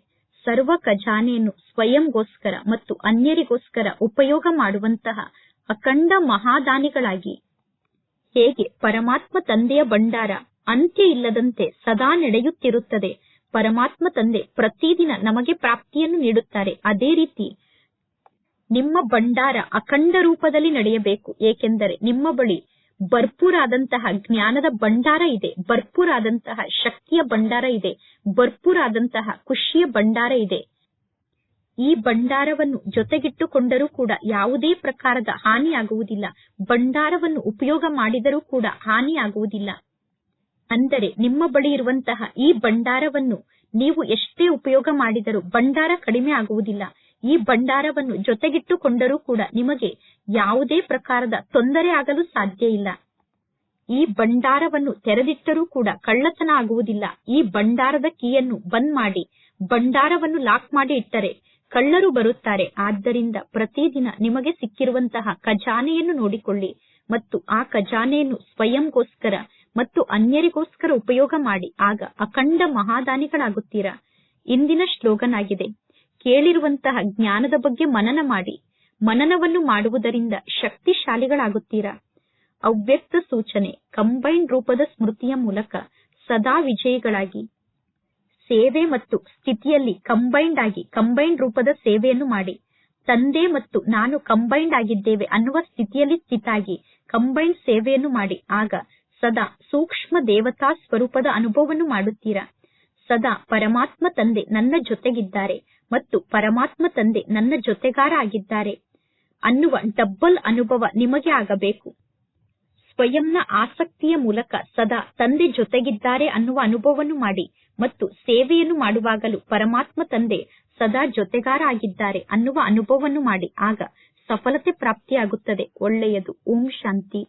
ಸರ್ವ ಖಜಾನೆಯನ್ನು ಸ್ವಯಂಗೋಸ್ಕರ ಮತ್ತು ಅನ್ಯರಿಗೋಸ್ಕರ ಉಪಯೋಗ ಮಾಡುವಂತಹ ಅಖಂಡ ಮಹಾದಾನಿಗಳಾಗಿ. ಹೇಗೆ ಪರಮಾತ್ಮ ತಂದೆಯ ಭಂಡಾರ ಅಂತ್ಯ ಇಲ್ಲದಂತೆ ಸದಾ ನಡೆಯುತ್ತಿರುತ್ತದೆ. ಪರಮಾತ್ಮ ತಂದೆ ಪ್ರತಿದಿನ ನಮಗೆ ಪ್ರಾಪ್ತಿಯನ್ನು ನೀಡುತ್ತಾರೆ. ಅದೇ ರೀತಿ ನಿಮ್ಮ ಭಂಡಾರ ಅಖಂಡ ರೂಪದಲ್ಲಿ ನಡೆಯಬೇಕು. ಏಕೆಂದರೆ ನಿಮ್ಮ ಬಳಿ ಭರ್ಪೂರಾದಂತಹ ಜ್ಞಾನದ ಭಂಡಾರ ಇದೆ. ಭರ್ಪೂರಾದಂತಹ ಶಕ್ತಿಯ ಭಂಡಾರ ಇದೆ. ಭರ್ಪೂರಾದಂತಹ ಖುಷಿಯ ಭಂಡಾರ ಇದೆ. ಈ ಭಂಡಾರವನ್ನು ಜೊತೆಗಿಟ್ಟುಕೊಂಡರೂ ಕೂಡ ಯಾವುದೇ ಪ್ರಕಾರದ ಹಾನಿಯಾಗುವುದಿಲ್ಲ. ಭಂಡಾರವನ್ನು ಉಪಯೋಗ ಮಾಡಿದರೂ ಕೂಡ ಹಾನಿಯಾಗುವುದಿಲ್ಲ. ಅಂದರೆ ನಿಮ್ಮ ಬಳಿ ಇರುವಂತಹ ಈ ಭಂಡಾರವನ್ನು ನೀವು ಎಷ್ಟೇ ಉಪಯೋಗ ಮಾಡಿದರೂ ಭಂಡಾರ ಕಡಿಮೆ ಆಗುವುದಿಲ್ಲ. ಈ ಭಂಡಾರವನ್ನು ಜೊತೆಗಿಟ್ಟುಕೊಂಡರೂ ಕೂಡ ನಿಮಗೆ ಯಾವುದೇ ಪ್ರಕಾರದ ತೊಂದರೆ ಆಗಲು ಸಾಧ್ಯ ಇಲ್ಲ. ಈ ಭಂಡಾರವನ್ನು ತೆರೆದಿಟ್ಟರೂ ಕೂಡ ಕಳ್ಳತನ ಆಗುವುದಿಲ್ಲ. ಈ ಭಂಡಾರದ ಕೀಯನ್ನು ಬಂದ್ ಮಾಡಿ, ಭಂಡಾರವನ್ನು ಲಾಕ್ ಮಾಡಿ ಇಟ್ಟರೆ ಕಳ್ಳರು ಬರುತ್ತಾರೆ. ಆದ್ದರಿಂದ ಪ್ರತಿದಿನ ನಿಮಗೆ ಸಿಕ್ಕಿರುವಂತಹ ಖಜಾನೆಯನ್ನು ನೋಡಿಕೊಳ್ಳಿ ಮತ್ತು ಆ ಖಜಾನೆಯನ್ನು ಸ್ವಯಂಗೋಸ್ಕರ ಮತ್ತು ಅನ್ಯರಿಗೋಸ್ಕರ ಉಪಯೋಗ ಮಾಡಿ. ಆಗ ಅಖಂಡ ಮಹಾದಾನಿಗಳಾಗುತ್ತೀರಾ? ಇಂದಿನ ಶ್ಲೋಗನ್ ಆಗಿದೆ ಕೇಳಿರುವಂತಹ ಜ್ಞಾನದ ಬಗ್ಗೆ ಮನನ ಮಾಡಿ, ಮನನವನ್ನು ಮಾಡುವುದರಿಂದ ಶಕ್ತಿಶಾಲಿಗಳಾಗುತ್ತೀರಾ? ಅವ್ಯಕ್ತ ಸೂಚನೆ, ಕಂಬೈನ್ ರೂಪದ ಸ್ಮೃತಿಯ ಮೂಲಕ ಸದಾ ವಿಜಯಿಗಳಾಗಿ. ಸೇವೆ ಮತ್ತು ಸ್ಥಿತಿಯಲ್ಲಿ ಕಂಬೈನ್ಡ್ ಆಗಿ ಕಂಬೈನ್ಡ್ ರೂಪದ ಸೇವೆಯನ್ನು ಮಾಡಿ. ತಂದೆ ಮತ್ತು ನಾನು ಕಂಬೈನ್ಡ್ ಆಗಿದ್ದೇವೆ ಅನ್ನುವ ಸ್ಥಿತಿಯಲ್ಲಿ ಸ್ಥಿತಾಗಿ ಕಂಬೈನ್ಡ್ ಸೇವೆಯನ್ನು ಮಾಡಿ. ಆಗ ಸದಾ ಸೂಕ್ಷ್ಮ ದೇವತಾ ಸ್ವರೂಪದ ಅನುಭವವನ್ನು ಮಾಡುತ್ತೀರಾ? ಸದಾ ಪರಮಾತ್ಮ ತಂದೆ ನನ್ನ ಜೊತೆಗಿದ್ದಾರೆ. ಮತ್ತು ಪರಮಾತ್ಮ ತಂದೆ ನನ್ನ ಜೊತೆಗಾರ ಆಗಿದ್ದಾರೆ ಅನ್ನುವ ಡಬ್ಬಲ್ ಅನುಭವ ನಿಮಗೆ ಆಗಬೇಕು. ಸ್ವಯಂನ ಆಸಕ್ತಿಯ ಮೂಲಕ ಸದಾ ತಂದೆ ಜೊತೆಗಿದ್ದಾರೆ ಅನ್ನುವ ಅನುಭವವನ್ನು ಮಾಡಿ ಮತ್ತು ಸೇವೆಯನ್ನು ಮಾಡುವಾಗಲೂ ಪರಮಾತ್ಮ ತಂದೆ ಸದಾ ಜೊತೆಗಾರ ಆಗಿದ್ದಾರೆ ಅನ್ನುವ ಅನುಭವವನ್ನು ಮಾಡಿ, ಆಗ ಸಫಲತೆ ಪ್ರಾಪ್ತಿಯಾಗುತ್ತದೆ. ಒಳ್ಳೆಯದು. ಓಂ ಶಾಂತಿ.